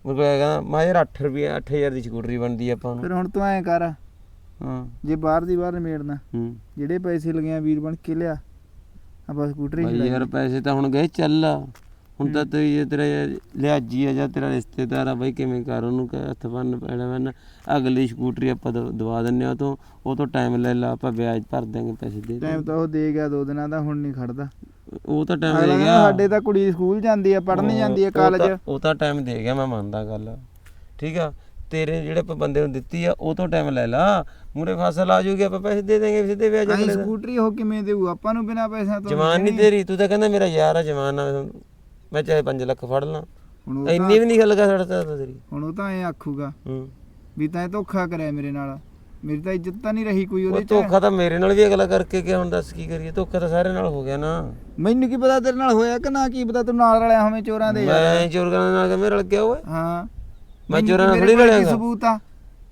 S2: ਮੈਂ ਕਿਹਾ ਕਹਿੰਦਾ ਮੈਂ ਯਾਰ 8 ਰੁਪਏ 8000 ਦੀ ਸਕੂਟਰੀ ਬਣਦੀ ਆਪਾਂ ਨੂੰ।
S3: ਫਿਰ ਹੁਣ ਤੂੰ ਐਂ ਕਰ
S2: ਹਾਂ।
S3: ਜੇ ਬਾਹਰ ਦੀ ਬਾਹਰ ਨਿਮੇੜਨਾ।
S2: ਹੂੰ।
S3: ਜਿਹੜੇ ਪੈਸੇ ਲਗੇ ਆ ਵੀਰ ਬਣ ਕੇ ਲਿਆ। ਆਪਾਂ ਸਕੂਟਰੀ
S2: ਭਾਈ ਯਾਰ ਪੈਸੇ ਤਾਂ ਹੁਣ ਗਏ ਚੱਲ ਹੁਣ ਤਾਂ ਤੇ ਇਹ ਤੇਰਾ ਲਿਆਜੀ ਆ ਜਾਂ ਤੇਰਾ ਰਿਸ਼ਤੇਦਾਰ ਆ ਬਾਈ ਕਿਵੇਂ ਕਰ ਉਹਨੂੰ ਕਹਿ ਹੱਥ ਬੰਨ ਪੈਣਾ ਬੰਨ ਅਗਲੀ ਸਕੂਟਰੀ ਆਪਾਂ ਦਵ- ਦਿੰਨੇ ਆ ਤੋਂ ਉਹ ਤੋਂ ਟਾਈਮ ਲੈ ਲਾ ਆਪਾਂ ਵਿਆਜ ਭਰ ਦਿਆਂਗੇ ਪੈਸੇ ਦੇ
S3: ਟਾਈਮ ਤਾਂ ਉਹ ਦੇ ਗਿਆ ਦੋ ਦਿਨਾਂ ਦਾ ਹੁਣ ਨਹੀਂ ਖੜਦਾ।
S2: ਉਹ ਤਾਂ ਟਾਈਮ ਦੇ ਗਿਆ।
S3: ਸਾਡੇ ਤਾਂ ਕੁੜੀ ਸਕੂਲ ਜਾਂਦੀ ਆ ਪੜ੍ਹਨ ਜਾਂਦੀ ਆ ਕਾਲਜ
S2: ਉਹ ਤਾਂ ਟਾਈਮ ਦੇ ਗਿਆ ਮੈਂ ਮੰਨਦਾ ਗੱਲ। ਠੀਕ ਆ? ਤੇਰੇ ਜਿਹੜੇ ਆਪਾਂ ਬੰਦੇ ਨੂੰ ਦਿੱਤੀ ਆ ਉਹ ਤੋਂ ਟਾਈਮ ਲੈ ਲਾ। ਮੂਰੇ ਫਸਲ ਆ ਜੂਗੀ ਆਪਾਂ ਪੈਸੇ ਦੇ ਦੇਂਗੇ ਸਿੱਧੇ ਵਿਆਜ
S3: ਐਂ
S2: ਅਗਲੇ ਦਾ।
S3: ਸਕੂਟਰੀ ਉਹ ਕਿਵੇਂ ਦੇਊ? ਆਪਾਂ ਨੂੰ ਬਿਨਾ ਪੈਸਿਆਂ ਤੋਂ
S2: ਜਵਾਨ ਨਹੀਂ ਤੇਰੀ ਤੂੰ ਤਾਂ ਕਹਿੰਦਾ ਮੇਰਾ ਯਾਰ ਆ ਜਵਾਨ ਆ ਮੈਂ ਚਾਹੇ 5 ਲੱਖ ਫੜ ਲਾਂ।
S3: ਹੁਣ ਉਹ
S2: ਇੰਨੀ ਵੀ ਨਹੀਂ ਗੱਲ ਕਰ ਸਕਦਾ ਤੇਰੀ।
S3: ਹੁਣ ਉਹ ਤਾਂ ਐ ਆਖੂਗਾ
S2: ਹੂੰ।
S3: ਵੀ ਤਾਂ ਇਹ ਧੋਖਾ ਕਰਿਆ ਮੇਰੇ ਨਾਲ। ਮੇਰੀ ਤਾਂ ਇੱਜ਼ਤ ਤਾਂ ਨਹੀਂ ਰਹੀ ਕੋਈ
S2: ਉਹ
S3: ਉਹਦੇ ਚ।
S2: ਧੋਖਾ ਤਾਂ ਮੇਰੇ ਨਾਲ ਵੀ ਅਗਲਾ ਕਰਕੇ ਗਿਆ ਹੁਣ ਦੱਸ ਕੀ ਕਰੀਏ? ਧੋਖਾ ਤਾਂ ਸਾਰੇ ਨਾਲ ਹੋ ਗਿਆ ਨਾ।
S3: ਮੈਨੂੰ ਕੀ ਪਤਾ ਤੇਰੇ ਨਾਲ ਹੋਇਆ ਕਿ ਨਾ ਕੀ ਪਤਾ ਤੂੰ ਨਾਲ ਰਲਿਆ ਹੋਵੇਂ ਚੋਰਾਂ ਦੇ ਯਾਰ।
S2: ਮੈਂ ਚੋਰਾਂ ਨਾਲ ਕਿਵੇਂ ਰਲ ਗਿਆ ਓਏ?
S3: ਹਾਂ।
S2: ਮੈਂ ਚੋਰਾਂ ਨਾਲ
S3: ਕੀ-
S2: ਥੋੜੀ
S3: ਕੀ
S2: ਰਲਿਆਗਾ।
S3: ਸਬੂਤ ਆ।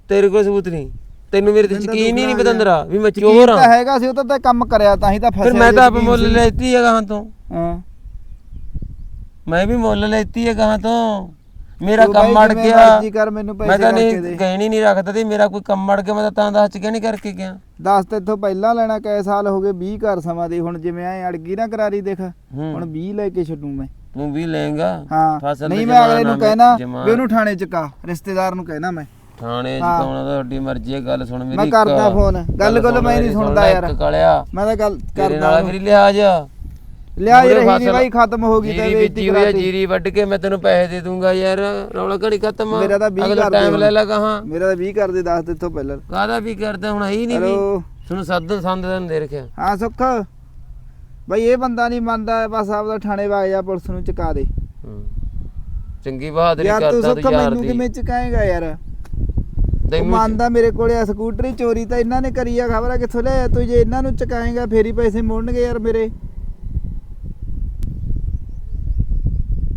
S2: ਤੇਰੇ ਕੋਲ ਸਬੂਤ ਨਹੀਂ। ਤੈਨੂੰ ਮੇਰੇ ਤੇ
S3: ਤਾਂ
S2: ਯਕੀਨ ਹੀ ਨਹੀਂ ਪਤੰਦਰਾ ਵੀ ਮੈਂ ਚੋਰ
S3: ਤਾਂ
S2: ਆ
S3: ਹੈਗਾ ਸੀ ਉਹ ਤਾਂ ਤਾਂ ਕੰਮ ਕਰਿਆ ਤਾਂ ਹੀ ਤਾਂ ਫਸਿਆ
S2: ਫਿਰ ਮੈਂ ਤਾਂ ਆਪ ਮੁੱਲ। ਲੈਤੀ ਹੈ ਗਾਹਾਂ ਤੋਂ।
S3: ਹਾਂ।
S2: ਮੈਂ ਵੀ ਮੁੱਲ ਲੈਤੀ ਹੈ ਗਾਹਾਂ ਤੋਂ। ਮੇਰਾ
S3: ਤੂੰ
S2: ਕੰਮ ਅੜ ਗਿਆ। ਮੈਂ ਤਾਂ ਨਹੀਂ
S3: ਦੇ।
S2: ਗਹਿਣੀ ਨਹੀਂ ਰੱਖਦਾ ਤੇ ਮੇਰਾ ਕੋਈ ਕੰਮ ਅੜ ਗਿਆ ਮੈਂ ਤਾਂ ਤਾਂ ਦੱਸ ਕੇ ਨਹੀਂ ਕਰਕੇ ਗਿਆ।
S3: ਦੱਸ ਤੇ ਇੱਥੋਂ ਪਹਿਲਾਂ ਲੈਣਾ ਕੈ ਸਾਲ ਹੋ ਗਏ 20 ਘਰ ਸਮਾਂ ਦੀ ਹੁਣ ਜਿਵੇਂ ਐ ਅੜ ਗਈ ਨਾ ਕਰਾਰੀ ਦੇਖ। ਹੁਣ 20 ਲੈ ਕੇ ਛੱਡੂ ਮੈਂ।
S2: ਤੂੰ ਵੀ ਲਏਗਾ।
S3: ਹਾਂ ਨਹੀਂ
S2: ਤੇ
S3: ਮੈਂ ਅਗਲੇ ਨੂੰ ਕਹਿਣਾ ਵੀ ਉਹਨੂੰ ਥਾਣੇ ਚ ਕਾ ਰਿਸ਼ਤੇਦਾਰ ਨੂੰ ਕਹਿਣਾ ਮੈਂ।
S2: ਥਾਣੇ ਚ
S3: ਹਾਂ।
S2: ਕੌਣ ਤੁਹਾਡੀ ਮਰਜ਼ੀ ਹੈ ਗੱਲ ਸੁਣ ਮੇਰੀ
S3: ਮੈਂ। ਕਰਦਾ ਫੋਨ। ਗੱਲ ਗੁੱਲ ਮੈਂ ਨਹੀਂ ਸੁਣਦਾ ਯਾਰ।
S2: ਇੱਕ ਕਲਿਆ
S3: ਮੈਂ ਤਾਂ ਗੱਲ
S2: ਤੇਰੇ
S3: ਕਰਦਾ
S2: ਨਾਲ ਮੇਰੀ ਲਿਹਾਜ਼
S3: ਲਿਆ ਰਹੀ ਨਹੀਂ ਬਾਈ ਖਤਮ ਹੋ ਗਈ ਤੇ
S2: ਬੀਜੀ ਹੋਈ ਜੀਰੀ ਵੱਢ ਕੇ ਮੈਂ ਤੈਨੂੰ ਪੈਸੇ ਦੇ ਦੂੰਗਾ ਯਾਰ ਰੌਲਾ ਘੜੀ ਖਤਮ।
S3: ਮੇਰਾ ਤਾਂ ਵੀਹ
S2: ਅਗਲਾ
S3: ਕਰ ਦੇ
S2: ਟਾਈਮ। ਲੈ ਲਾ ਕਹਾਂ
S3: ਮੇਰਾ ਤਾਂ 20 ਕਰ ਦੇ ਦੱਸ ਦੇ ਇੱਥੋਂ ਪਹਿਲਾਂ
S2: ਕਾਹਦਾ ਵੀ ਕਰਦਾ ਹੁਣ ਹੈ ਨਹੀਂ ਵੀ ਤੁਹਾਨੂੰ ਸੱਦ ਸੰਦ ਦਿਨ ਦੇ ਰੱਖਿਆ
S3: ਹਾਂ ਸੁੱਖ ਬਾਈ ਇਹ ਬੰਦਾ ਨਹੀਂ ਮੰਨਦਾ ਬਸ ਆਪਦਾ ਥਾਣੇ ਵਾ ਜਾ ਪੁਲਿਸ ਨੂੰ ਚੁਕਾ ਦੇ।
S2: ਚੰਗੀ ਬਹਾਦਰੀ
S3: ਯਾਰ ਤੂੰ
S2: ਕਰਦਾ
S3: ਸੁੱਖ
S2: ਤੂੰ ਯਾਰ
S3: ਮੈਨੂੰ ਕਿਵੇਂ ਚੁਕਾਏਗਾ ਯਾਰ
S2: ਤੈਨੂੰ
S3: ਮੰਨਦਾ ਮੇਰੇ ਕੋਲੇ ਆ ਸਕੂਟਰੀ ਚੋਰੀ ਤਾਂ ਇਹਨਾਂ ਨੇ ਕਰੀ ਆ ਖਬਰ ਆ ਕਿੱਥੋਂ ਲਿਆ ਤੂੰ ਜੇ ਇਹਨਾਂ ਨੂੰ ਚੁਕਾਏਗਾ ਫੇਰ ਹੀ ਪੈਸੇ ਮੋੜਨਗੇ ਯਾਰ ਮੇਰੇ।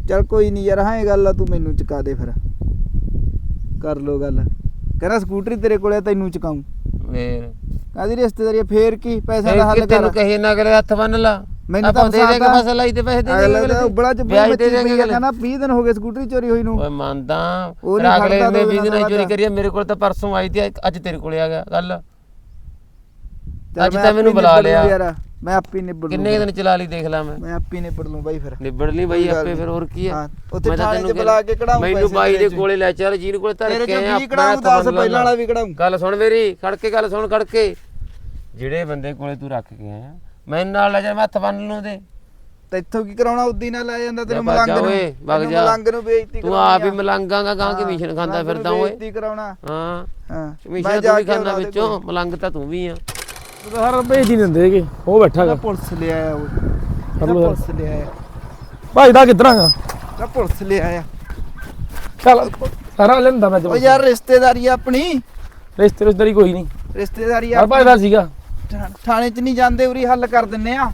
S3: ਚਲ ਕੋਈ ਨਹੀਂ ਯਾਰ ਹਾਂ ਇਹ ਗੱਲ ਆ ਤੂੰ ਮੈਨੂੰ ਚੁਕਾ ਦੇ ਫਿਰ। ਕਰ ਲੋ ਗੱਲ। ਕਹਿੰਦਾ ਸਕੂਟਰੀ ਤੇਰੇ ਕੋਲੇ ਆ, ਤੈਨੂੰ ਚੁਕਾਉਂ
S2: ਫੇਰ।
S3: ਕਾਦੀ ਰਿਸ਼ਤੇਦਾਰੀ ਆ, ਫੇਰ ਕੀ? ਪੈਸਿਆਂ ਦਾ ਹੱਲ
S2: ਕਿ ਤੈਨੂੰ
S3: ਕਰ।
S2: ਕਹੇ ਨਾ ਅਗਲੇ ਹੱਥ ਬੰਨ ਲਾ।
S3: ਮੈਨੂੰ ਤਾਂ
S2: ਦੇ ਦੇਗੇ
S3: ਆ।
S2: ਫਸਲ ਆਈ ਤੇ ਪੈਸੇ ਦੇ
S3: ਅਗਲਾ
S2: ਦੇਗੇ
S3: ਤਾਂ ਉਬੜਾ ਚ
S2: ਵਿਆਜ ਦੇ ਦੇਗੇ ਅਗਲੇ
S3: ਕਹਿੰਦਾ 20 ਦਿਨ ਹੋ ਗਏ ਸਕੂਟਰੀ ਚੋਰੀ ਹੋਈ ਨੂੰ
S2: ਓਏ ਮੰਨਦਾ ਅਗਲੇ ਨੇ
S3: ਦੋ
S2: ਵੀ
S3: ਦਿਨਾਂ
S2: ਦਿਨ ਚੋਰੀ। ਕਰੀ ਆ, ਮੇਰੇ ਕੋਲ ਤਾਂ ਪਰਸੋਂ ਆਈ ਤੇ ਅੱਜ ਤੇਰੇ ਕੋਲੇ ਆ ਗਿਆ ਗੱਲ ਅੱਜ ਤਾਂ ਮੈਨੂੰ ਬੁਲਾ ਲਿਆ।
S3: ਮੈਂ ਆਪੇ ਨਿਬੜ
S2: ਕਿੰਨੇ
S3: ਲੂੰ
S2: ਦਿਨ ਚਲਾ ਲਈ ਦੇਖ ਲਾ ਮੈਂ
S3: ਮੈਂ ਆਪੇ ਨਿਬੜ ਲੂੰ ਬਾਈ ਫਿਰ
S2: ਨਿਬੜ ਲਈ ਬਾਈ ਆਪੇ। ਫਿਰ ਹੋਰ ਕੀ ਆ
S3: ਹਾਂ, ਉੱਥੇ
S2: ਤਾਂ
S3: ਥਾਣੇ
S2: ਤੈਨੂੰ
S3: ਬੁਲਾ ਕੇ ਕਢਾਊਂ
S2: ਮੈਨੂੰ ਬਾਈ ਦੇ
S3: ਤੇਰੇ।
S2: ਕੋਲੇ ਲੈ ਚੱਲ ਜੀਰ ਕੋਲੇ ਧਰ
S3: ਤੇਰੇ
S2: ਕੇ
S3: 20
S2: ਆਪਣਾ
S3: ਕਢਾਊਂ
S2: ਹੱਥ
S3: 10
S2: ਬੰਨ
S3: ਪਹਿਲਾਂ ਵਾਲਾ ਵੀ ਕਢਾਊਂ
S2: ਗੱਲ ਸੁਣ ਮੇਰੀ ਖੜ ਕੇ ਗੱਲ ਸੁਣ ਖੜ ਕੇ ਜਿਹੜੇ ਬੰਦੇ ਕੋਲੇ ਤੂੰ ਰੱਖ ਕੇ ਆਇਆ ਮੈਂ ਨਾਲ ਲੈ ਜਾ ਮੈਂ ਹੱਥ ਬੰਨ ਲੂੰ ਤੇ
S3: ਤੇ ਇੱਥੋਂ ਕੀ ਕਰਾਉਣਾ? ਉਦੀ ਨਾਲ ਲੈ ਜਾਂਦਾ ਤੈਨੂੰ
S2: ਜਾ ਭੱਜ
S3: ਮਲੰਗ ਨੂੰ।
S2: ਓਏ, ਵਗ
S3: ਤੈਨੂੰ
S2: ਜਾ।
S3: ਮਲੰਗ ਨੂੰ ਬੇਇੱਜ਼ਤੀ
S2: ਤੂੰ
S3: ਕਰਾਉਣੀ
S2: ਆਪ ਹੀ
S3: ਆ।
S2: ਮਲੰਗਾਂ ਗਾਂ ਕੇ
S3: ਹਾਂ,
S2: ਮਿਸ਼ਨ ਖਾਂਦਾ
S3: ਮਲੰਗ ਨੂੰ
S2: ਫਿਰਦਾ ਓਏ।
S3: ਬੇਇੱਜ਼ਤੀ ਕਰਾਉਣਾ।
S2: ਹਾਂ।
S3: ਹਾਂ
S2: ਮਿਸ਼ਨ
S3: ਮੈਂ
S2: ਤੂੰ
S3: ਜਾ
S2: ਵੀ
S3: ਕੇ
S2: ਖਾਂਦਾ ਵਿੱਚੋਂ
S3: ਕੋਲ।
S2: ਮਲੰਗ ਤਾਂ ਤੂੰ ਵੀ ਆ।
S4: ਤੂੰ ਤਾਂ ਹਰ ਭੇਜ ਹੀ ਦਿੰਦੇ ਹੈਗੇ ਉਹ ਬੈਠਾ ਗਾ
S3: ਪੁਲਿਸ ਲੈ ਆਇਆ ਉਹ।
S4: ਲਓ।
S3: ਪੁਲਿਸ ਲੈ ਆਇਆ।
S4: ਭਾਈ ਦਾ ਕਿੱਧਰਾਂ ਗਾ
S3: ਉਹਦਾ ਪੁਲਿਸ ਲੈ ਆਇਆ।
S4: ਚੱਲ ਸਾਰਾ ਲੈਂਦਾ ਮੈਂ
S3: ਉਹ ਯਾਰ ਰਿਸ਼ਤੇਦਾਰੀ ਆ ਆਪਣੀ।
S4: ਰਿਸ਼ਤੇ ਰਿਸ਼ਤੇਦਾਰੀ ਕੋਈ ਨਹੀਂ।
S3: ਰਿਸ਼ਤੇਦਾਰੀ
S4: ਹਰ ਭਾਈ ਦਾ ਸੀਗਾ।
S3: ਥਾ- ਥਾਣੇ 'ਚ ਨਹੀਂ ਜਾਂਦੇ ਉਰੀ ਹੱਲ ਕਰ ਦਿੰਨੇ ਆ।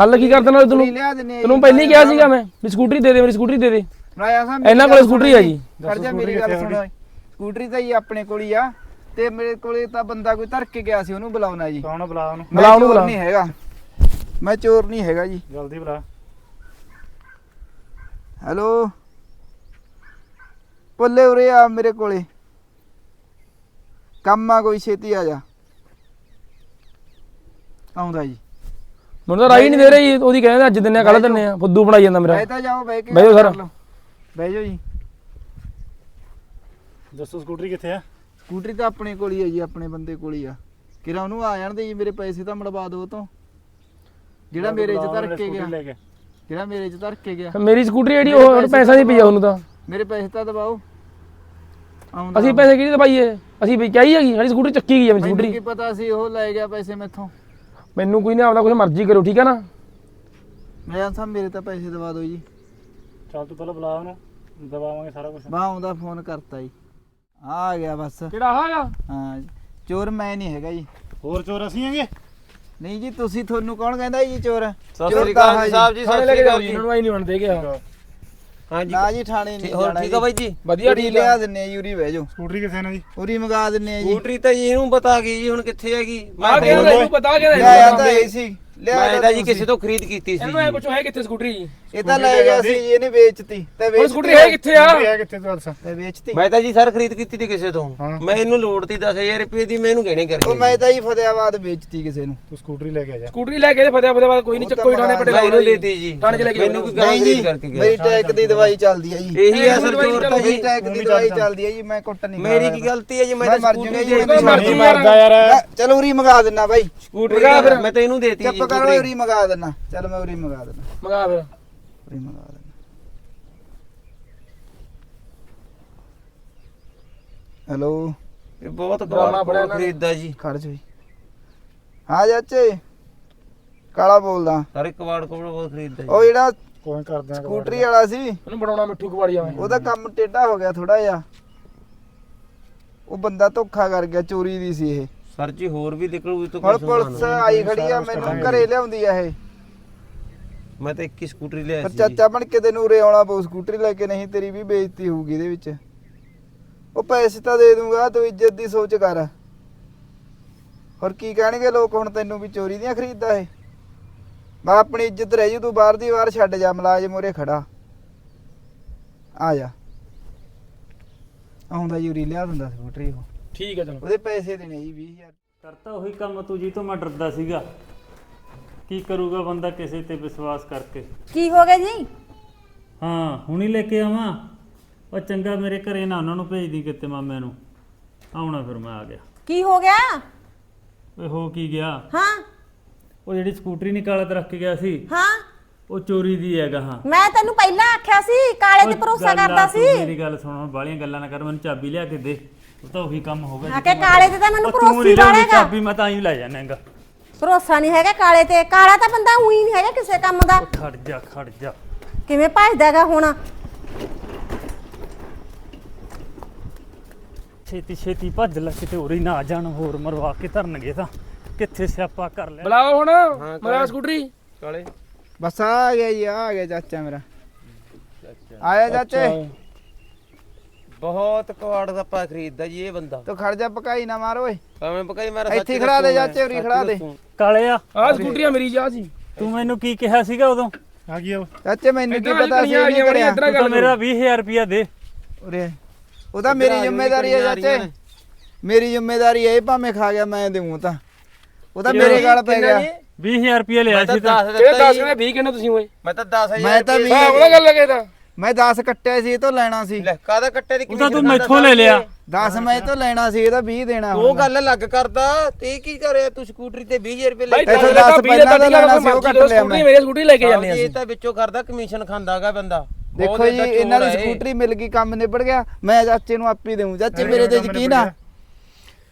S4: ਹੱਲ ਕੀ ਕਰ ਦੇਣਾ ਤੈਨੂੰ?
S3: ਉਰੀ ਲਿਆ ਦਿੰਨੇ ਆ
S4: ਤੈਨੂੰ
S3: ਜੀ,
S4: ਪਹਿਲਾਂ ਹੀ ਕਿਹਾ ਸੀਗਾ ਮੈਂ ਵੀ ਸਕੂਟਰੀ ਦੇ ਦੇ ਮੇਰੀ ਸਕੂਟਰੀ ਦੇ ਦੇ।
S3: ਰਾਇਆ ਸਾਹਿਬ ਮੇਰੀ
S4: ਇਹਨਾਂ
S3: ਗੱਲ
S4: ਕੋਲੇ ਸਕੂਟਰੀ ਆ ਜੀ।
S3: ਖੜ ਜਾ ਮੇਰੀ ਗੱਲ ਸੁਣੋ ਸਕੂਟਰੀ ਤਾਂ ਹੀ ਆਪਣੇ ਕੋਲ ਹੀ ਆ ਤੇ ਮੇਰੇ ਕੋਲੇ ਤਾਂ ਬੰਦਾ ਕੋਈ ਧਰ ਕੇ ਗਿਆ ਸੀ ਉਹਨੂੰ ਬੁਲਾਉਣਾ ਜੀ।
S1: ਕੌਣ ਬੁਲਾ ਉਹਨੂੰ?
S3: ਮੈਂ
S4: ਬੁਲਾ ਉਹਨੂੰ
S3: ਚੋਰ
S4: ਬੁਲਾ।
S3: ਨਹੀਂ ਹੈਗਾ। ਮੈਂ ਚੋਰ ਨਹੀਂ ਹੈਗਾ ਜੀ।
S1: ਜਲਦੀ ਬੁਲਾ।
S3: ਹੈਲੋ? ਪੁੱਲੇ ਉਰੇ ਆ ਮੇਰੇ ਕੋਲੇ। ਕੰਮ ਆ ਕੋਈ ਛੇਤੀ ਆ ਜਾ। ਆਉਂਦਾ ਜੀ।
S4: ਮੈਨੂੰ ਤਾਂ ਰਾਈ ਨਹੀਂ ਦੇ ਰਹੀ ਉਹਦੀ ਕਹਿੰਦੇ ਅੱਜ ਦਿੰਨੇ ਕੱਲ ਦਿੰਨੇ ਆ ਫੁੱਦੂ ਬਣਾਈ ਜਾਂਦਾ ਮੇਰਾ।
S3: ਬਹਿ ਤਾਂ ਜਾਓ ਬਹਿ ਕੇ
S4: ਬਹਿ ਜਾਓ
S3: ਗੱਲ
S4: ਸਰ।
S3: ਕਰ ਲਓ। ਬਹਿ ਜਾਓ ਜੀ।
S1: ਦੱਸੋ ਸਕੂਟਰੀ ਕਿੱਥੇ ਆ?
S3: ਸਕੂਟਰੀ ਤਾਂ ਆਪਣੇ ਕੋਲ ਹੀ ਹੈ ਜੀ ਆਪਣੇ ਬੰਦੇ ਕੋਲ ਹੀ ਆ। ਕਿਰਾ ਉਹਨੂੰ ਆ ਜਾਣ ਦੇ ਜੀ ਮੇਰੇ ਪੈਸੇ ਤਾਂ ਮੜਵਾ ਦਿਓ ਉਹ ਤੋਂ। ਜਿਹੜਾ ਮੇਰੇ 'ਚ ਧਰ ਕੇ ਗਿਆ।
S1: ਲੈ ਕੇ।
S3: ਜਿਹੜਾ ਮੇਰੇ 'ਚ ਧਰ ਕੇ ਗਿਆ।
S4: ਮੇਰੀ ਸਕੂਟਰੀ ਜਿਹੜੀ ਉਹ ਹੁਣ ਪੈਸਾ ਨਹੀਂ ਪਈਆ ਉਹਨੂੰ ਤਾਂ।
S3: ਮੇਰੇ ਪੈਸੇ ਤਾਂ ਦਬਾਓ। ਆਉਂਦਾ।
S4: ਅਸੀਂ ਪੈਸੇ ਕਿਹੜੀ ਦਵਾਈਏ ਅਸੀਂ ਵੀ ਚਾਹੀ ਹੈਗੀ ਸਾਡੀ ਸਕੂਟਰੀ ਚੱਕੀ ਗਈ ਹੈ ਮੇਰੀ
S3: ਮੈਨੂੰ
S4: ਸਕੂਟਰੀ।
S3: ਕੀ ਪਤਾ ਸੀ ਉਹ ਲੈ ਗਿਆ ਪੈਸੇ ਮੈਥੋਂ।
S4: ਮੈਨੂੰ ਕੋਈ ਨਹੀਂ ਆਪਦਾ ਕੁਝ ਮਰਜ਼ੀ ਕਰੋ ਠੀਕ ਹੈ ਨਾ?
S3: ਮੈਂ ਸਾਹਿਬ ਮੇਰੇ ਤਾਂ ਪੈਸੇ ਦਵਾ ਦਿਓ ਜੀ।
S1: ਚੱਲ ਤੂੰ ਪਹਿਲਾਂ ਬੁਲਾ ਉਹਨੂੰ ਦਬਾਵਾਂਗੇ ਸਾਰਾ ਕੁਝ
S3: ਬਾ ਆਉਂਦਾ ਫੋਨ ਕਰਤਾ ਜੀ। ਆ ਗਿਆ ਬਸ।
S4: ਕਿਹੜਾ ਆਗਾ
S3: ਹਾਂ ਚੋਰ ਮੈਂ ਨਹੀਂ ਹੈਗਾ ਜੀ।
S1: ਹੋਰ ਚੋਰ ਅਸੀਂ ਹੈਗੇ?
S3: ਨਹੀਂ ਜੀ ਤੁਸੀਂ ਤੁਹਾਨੂੰ ਕੌਣ ਕਹਿੰਦਾ ਜੀ ਚੋਰ?
S2: ਸਤਿ
S3: ਚੋਰ
S2: ਸ੍ਰੀ ਅਕਾਲ ਸਾਹਿਬ ਜੀ ਸਤਿ ਸ੍ਰੀ ਅਕਾਲ
S4: ਜੀ
S2: ਜੀ।
S4: ਇਹਨਾਂ ਨੂੰ ਆਈ ਨਹੀਂ ਬਣਦੇ ਗਿਆ
S2: ਹਾਂਜੀ।
S3: ਨਾ ਜੀ ਥਾਣੇ ਨਹੀਂ
S2: ਹੋਰ
S3: ਜਾਣਾ
S2: ਠੀਕ ਆ ਬਾਈ ਜੀ?
S4: ਵਧੀਆ
S3: ਉਰੀ
S4: ਠੀਕ
S3: ਲਿਆ
S4: ਆ
S3: ਦਿੰਨੇ ਆ ਜੀ ਉਰੀ ਬਹਿ ਜਾਓ।
S7: ਸਕੂਟਰੀ ਕਿੱਥੇ ਨੇ ਜੀ?
S3: ਉਰੀ ਮੰਗਾ ਦਿੰਨੇ ਆ ਜੀ।
S2: ਸਕੂਟਰੀ ਤਾਂ ਜੀ ਇਹਨੂੰ ਪਤਾ ਗਈ ਜੀ ਹੁਣ ਕਿੱਥੇ ਹੈਗੀ?
S4: ਆ
S2: ਮੈਂ
S4: ਗਿਆ ਇਹਨੂੰ ਪਤਾ ਕਿ
S3: ਲਿਆਇਆ ਤਾਂ ਇਹ ਸੀ। ਲਿਆ
S2: ਮੈਂ ਤਾਂ ਜੀ ਕਿਸੇ ਤੋਂ ਖਰੀਦ ਕੀਤੀ ਸੀ
S4: ਇਹਨੂੰ ਐ ਪੁੱਛੋ ਹੈ ਕਿੱਥੇ ਸਕੂਟਰੀ?
S3: ਇਹ ਤਾਂ ਲੈ ਗਿਆ ਸੀ ਜੀ ਇਹਨੇ ਵੇਚਤੀ। ਤੇ
S4: ਹੁਣ
S3: ਵੇਚਤੀ
S4: ਸਕੂਟਰੀ ਹੈ ਕਿੱਥੇ ਆ?
S7: ਇਹ ਕਿੱਥੇ ਤੂੰ ਦੱਸ।
S3: ਤੇ ਵੇਚਤੀ।
S2: ਮੈਂ ਤਾਂ ਜੀ ਸਰ ਖਰੀਦ ਕੀਤੀ ਸੀ ਕਿਸੇ ਤੋਂ। ਮੈਂ ਇਹਨੂੰ ਲੋੜ ਤੀ 10000 ਰੁਪਏ ਦੀ ਮੈਂ ਇਹਨੂੰ ਗਹਿਣੇ ਕਰ
S3: ਉਹ
S2: ਗਿਆ
S3: ਮੈਂ ਤਾਂ ਹੀ ਫਤਿਆਬਾਦ ਵੇਚਤੀ ਕਿਸੇ ਨੂੰ।
S7: ਤੂੰ ਸਕੂਟਰੀ ਲੈ ਕੇ ਆ ਜਾ।
S4: ਸਕੂਟਰੀ ਲੈ ਕੇ ਤੇ ਫਤਿਆ ਫਤਿਆ ਕੋਈ ਨਹੀਂ ਚੱਕੋ ਥਾਣੇ ਪਟੇ
S2: ਮੈਂ ਇਹਨੂੰ ਦੇਤੀ ਜੀ।
S4: ਚ ਲੈ ਕੇ
S2: ਮੈਨੂੰ ਕੋਈ
S3: ਨਹੀਂ ਜੀ
S2: ਕਰਕੇ ਗਿਆ।
S3: ਮੇਰੀ ਟੈਕ ਦੀ ਦਵਾਈ ਚੱਲਦੀ ਹੈ ਜੀ।
S2: ਇਹੀ ਆ ਸਰ ਚੋਰ ਤਾਂ
S3: ਮੇਰੀ
S2: ਜੀ
S3: ਟੈਕ ਦੀ ਦਵਾਈ ਚੱਲਦੀ ਹੈ ਜੀ ਮੈਂ ਕੁੱਟ ਨਹੀਂ
S2: ਮੇਰੀ ਕੀ ਗਲਤੀ ਹੈ ਜੀ ਮੈਂ ਤਾਂ
S3: ਮਰ
S2: ਸਕੂਟਰੀ
S3: ਜੂਗਾ ਜੀ,
S2: ਦੇ
S3: ਮੈਂ
S4: ਮਰਜ਼ੀ
S7: ਮਰਦਾ ਯਾਰ
S3: ਚਲ ਉਰੀ ਮੰਗਾ ਦਿੰਨਾ ਬਾਈ।
S2: ਸਕੂਟਰੀ। ਮੈਂ ਤਾਂ ਇਹਨੂੰ ਦੇਤੀ ਜੀ।
S3: ਕਰੋ ਉਰੀ ਮੰਗਾ ਦਿੰਨਾ। ਚਲ ਮੈਂ ਉਰੀ ਮੰਗਾ ਦਿੰਨਾ।
S4: ਮੰਗਾ ਫਿਰ।
S3: ਉਰੀ ਮੰਗਾ ਦਿੰਨਾ। ਹੈਲੋ?
S2: ਇਹ ਬਹੁਤ
S4: ਡਰਾਮਾ
S2: ਕਵਾੜ
S4: ਨੇ।
S2: ਖਰੀਦਦਾ ਜੀ।
S3: ਖੜ ਜਾ ਜੀ। ਹਾਂ ਚਾਚੇ। ਕਾਲਾ ਬੋਲਦਾ।
S2: ਸਾਰੇ ਕਵਾੜ ਕੋਲ ਬਹੁਤ ਖਰੀਦਦਾ ਜੀ।
S3: ਉਹ ਜਿਹੜਾ
S7: ਕੋਈ ਕਰਦੇ ਆ
S3: ਸਕੂਟਰੀ ਵਾਲਾ ਸੀ।
S4: ਉਹਨੂੰ ਬਣਾਉਣਾ ਮਿੱਠੂ ਕਵਾੜੀਆ ਮੈਂ
S3: ਉਹਦਾ ਕੰਮ ਟੇਢਾ ਹੋ ਗਿਆ ਥੋੜਾ ਜਿਹਾ। ਉਹ ਬੰਦਾ ਧੋਖਾ ਕਰ ਗਿਆ ਚੋਰੀ ਦੀ ਸੀ ਇਹ।
S2: ਸਰ ਜੀ ਹੋਰ ਵੀ ਨਿਕਲੂ ਇਹ ਤੋਂ
S3: ਹੁਣ ਪੁਲਿਸ ਆਈ ਖੜੀ ਆ ਮੈਨੂੰ ਘਰੇ ਲਿਆਉਂਦੀ ਆ ਇਹ।
S2: ਮੈਂ ਤਾਂ 21 ਸਕੂਟਰੀ ਲਿਆ
S3: ਪਰ
S2: ਸੀ। ਜੀ।
S3: ਚਾਚਾ ਬਣ ਕੇ ਤੈਨੂੰ ਉਰੇ ਆਉਣਾ ਪਊ ਸਕੂਟਰੀ ਲੈ ਕੇ ਨਹੀਂ ਤੇਰੀ ਵੀ ਬੇਇੱਜ਼ਤੀ ਹੋਊਗੀ ਇਹਦੇ ਵਿੱਚ। ਉਹ ਪੈਸੇ ਤਾਂ ਦੇ ਦੂੰਗਾ ਤੂੰ ਇੱਜ਼ਤ ਦੀ ਸੋਚ ਕਰ। ਹੋਰ ਕੀ ਕਹਿਣਗੇ ਲੋਕ ਹੁਣ ਤੈਨੂੰ ਵੀ ਚੋਰੀ ਦੀਆਂ ਖਰੀਦਦਾ ਇਹ? ਮੈਂ ਆਪਣੀ ਇੱਜ਼ਤ ਰਹਿ ਜੂ ਤੂੰ ਬਾਹਰ ਦੀ ਬਾਹਰ ਛੱਡ ਜਾ ਮਲਾਜਮ ਉਰੇ ਖੜਾ। ਆ ਜਾ। ਆਉਂਦਾ ਯੂਰੀ ਲਿਆ ਦਿੰਦਾ ਸਕੂਟਰੀ ਉਹ।
S4: ਠੀਕ ਹੈ ਚਲੋ।
S3: ਉਹਦੇ ਪੈਸੇ ਦੇਣੇ ਜੀ 20000
S1: ਕਰਤਾ ਉਹੀ ਕੰਮ ਤੂੰ ਜੀ ਤੋਂ ਮੈਂ ਡਰਦਾ ਸੀਗਾ। ਕੀ ਕਰੂਗਾ ਬੰਦਾ ਕਿਸੇ ਤੇ ਵਿਸ਼ਵਾਸ ਕਰਕੇ?
S5: ਕੀ ਹੋ ਗਿਆ ਜੀ?
S1: ਹਾਂ ਹੁਣੀ ਲੈ ਕੇ ਆਵਾਂ। ਉਹ ਚੰਗਾ ਮੇਰੇ ਘਰੇ ਨਾ ਉਹਨਾਂ ਨੂੰ ਭੇਜਦੀ ਕਿਤੇ ਮਾਮਿਆਂ ਨੂੰ। ਆਉਣਾ ਫਿਰ ਮੈਂ ਆ ਗਿਆ।
S5: ਕੀ ਹੋ ਗਿਆ?
S1: ਓਏ ਹੋ ਕੀ ਗਿਆ?
S5: ਹਾਂ।
S1: ਉਹ ਜਿਹੜੀ ਸਕੂਟਰੀ ਨਿਕਾਲਾ ਤੇ ਰੱਖ ਕੇ ਗਿਆ ਸੀ
S5: ਹਾਂ।
S1: ਉਹ ਚੋਰੀ ਦੀ ਹੈਗਾ ਹਾਂ।
S5: ਮੈਂ ਤੈਨੂੰ ਪਹਿਲਾਂ ਆਖਿਆ ਸੀ ਕਾਲੇ ਤੇ ਭਰੋਸਾ ਕਰਦਾ ਸੀ।
S1: ਮੇਰੀ ਗੱਲ ਸੁਣ ਬਾਲੀਆਂ ਗੱਲਾਂ ਨਾ ਕਰ ਮੈਨੂੰ ਚਾਬੀ ਲਿਆ ਕੇ ਦੇ। ਉਹ ਤਾਂ ਉਹੀ ਕੰਮ ਹੋ ਗਿਆ
S5: ਆ ਕੇ ਕਾਲੇ ਤੇ ਤਾਂ ਮੈਨੂੰ ਭਰੋਸਾ ਵਾਲੇਗਾ
S1: ਚਾਬੀ ਮੈਂ ਤਾਂ ਹੀ ਲੈ ਜਾਣਾਗਾ
S5: ਭਰੋਸਾ ਨਹੀਂ ਹੈਗਾ ਕਾਲੇ ਤੇ। ਕਾਲਾ ਤਾਂ ਬੰਦਾ ਉਹੀ ਨਹੀਂ ਹੈਗਾ ਕਿਸੇ ਕੰਮ ਦਾ।
S1: ਖੜ ਜਾ ਖੜ ਜਾ।
S5: ਕਿਵੇਂ ਭਜਦਾਗਾ ਹੁਣ?
S1: ਛੇਤੀ ਛੇਤੀ ਭੱਜ ਲੈ ਕਿਤੇ ਉਰੀ ਨਾ ਆ ਜਾਣ ਹੋਰ ਮਰਵਾ ਕੇ ਧਰਨਗੇ ਤਾਂ। ਕਿੱਥੇ ਸਿਆਪਾ ਕਰ ਲਿਆ?
S4: ਬੁਲਾਓ ਹੁਣ ਮੇਰਾ ਸਕੂਟਰੀ।
S2: ਕਾਲੇ।
S3: ਬਸ ਆ ਗਿਆ ਜੀ ਆ ਗਿਆ ਚਾਚਾ ਮੇਰਾ। ਆਇਆ ਚਾਚੇ।
S2: ਬਹੁਤ ਕਵਾੜ ਦਾ ਪਾ ਖਰੀਦਦਾ ਜੀ ਇਹ ਬੰਦਾ।
S3: ਤੂੰ ਖੜ ਜਾ ਪਕਾਈ ਨਾ ਮਾਰ ਓਏ।
S2: ਭਾਵੇਂ ਪਕਾਈ ਮਾਰਾ
S3: ਇੱਥੇ ਹੀ ਖੜਾ ਦੇ ਚਾਚੇ, ਉਰੀ ਖੜਾ ਦੇ।
S1: ਕਾਲਿਆ
S4: ਆਹ ਸਕੂਟਰੀ ਆ ਮੇਰੀ ਜਾ ਸੀ
S1: ਤੂੰ ਮੈਨੂੰ ਕੀ ਕਿਹਾ ਸੀਗਾ ਉਦੋਂ?
S7: ਆ ਉਹ
S3: ਚਾਚੇ ਮੈਨੂੰ ਕੀ ਪਤਾ ਸੀ ਨਹੀਂ ਕਰਿਆ।
S4: ਇੱਧਰ
S1: ਤੂੰ ਮੇਰਾ 20000 ਰੁਪਇਆ ਦੇ।
S3: ਉਰੇ ਉਹਦਾ ਮੇਰੀ ਜ਼ਿੰਮੇਵਾਰੀ ਹੈ ਚਾਚੇ। ਮੇਰੀ ਜ਼ਿੰਮੇਵਾਰੀ ਹੈ ਇਹ ਭਾਵੇਂ ਖਾ ਗਿਆ ਮੈਂ ਦੇਵਾਂ ਤਾਂ। ਉਹਦਾ ਮੇਰੇ ਗਾਲ ਪੈ ਗਿਆ।
S1: 20000 ਰੁਪਇਆ ਲਿਆ ਸੀ ਤਾਂ।
S2: 10
S4: ਇਹ
S2: ਦਿੱਤਾ
S4: ਦੱਸ
S2: ਜੀ।
S4: ਨੇ 20 ਕਿੰਨੇ ਤੁਸੀਂ ਹੋਏ
S2: ਮੈਂ ਤਾਂ 10000
S3: ਮੈਂ ਤਾਂ
S2: ਰੁਪਏ-
S3: ਵੀ-
S4: ਹਾਂ ਉਹਦਾ ਗੱਲ ਲੱਗੇ ਤਾਂ
S3: ਮੈਂ 10 ਕੱਟਿਆ ਸੀ ਇਹ ਤੋਂ ਲੈਣਾ ਸੀ।
S2: ਲੈ ਕਾਦਾ ਕੱਟੇ ਦੀ
S1: ਉਹ ਤਾਂ ਤੂੰ ਮੈਥੋਂ ਲੈ ਲਿਆ।
S3: 10 ਮੈਂ ਇਹ ਤੋਂ ਲੈਣਾ ਸੀ ਇਹਦਾ 20 ਦੇਣਾ
S2: ਉਹ ਗੱਲ ਅਲੱਗ ਕਰਦਾ ਤੇ ਕੀ ਕਰਿਆ ਤੂੰ ਸਕੂਟਰੀ ਤੇ 20000 ਰੁਪਏ ਲੈ
S3: ਇੱਥੋਂ
S4: ਇੱਥੋਂ
S3: ਦਸ
S4: ਦਸ
S3: ਪਹਿਲਾਂ
S4: ਪਹਿਲਾਂ
S3: ਦਾ ਲੈਣਾ ਸੀ, ਉਹ ਕੱਟ ਲਿਆ ਮੈਂ।
S4: ਮੇਰੇ ਸਕੂਟਰੀ ਲੈ ਕੇ ਜਾਂਦੇ
S2: ਇਹ
S4: ਅਸੀਂ।
S2: ਤਾਂ ਵਿੱਚੋਂ ਕਰਦਾ ਕਮਿਸ਼ਨ ਖਾਂਦਾਗਾ ਬੰਦਾ।
S3: ਦੇਖੋ ਜੀ ਇਹਨਾਂ ਦੀ
S2: ਆ ਇਹ।
S3: ਸਕੂਟਰੀ ਮਿਲ ਗਈ ਕੰਮ ਨਿਬੜ ਗਿਆ। ਮੈਂ ਚਾਚੇ ਨੂੰ ਆਪੇ ਦੇਵਾਂ ਚਾਚੇ ਮੇਰੇ ਤੇ ਯਕੀਨ ਆ।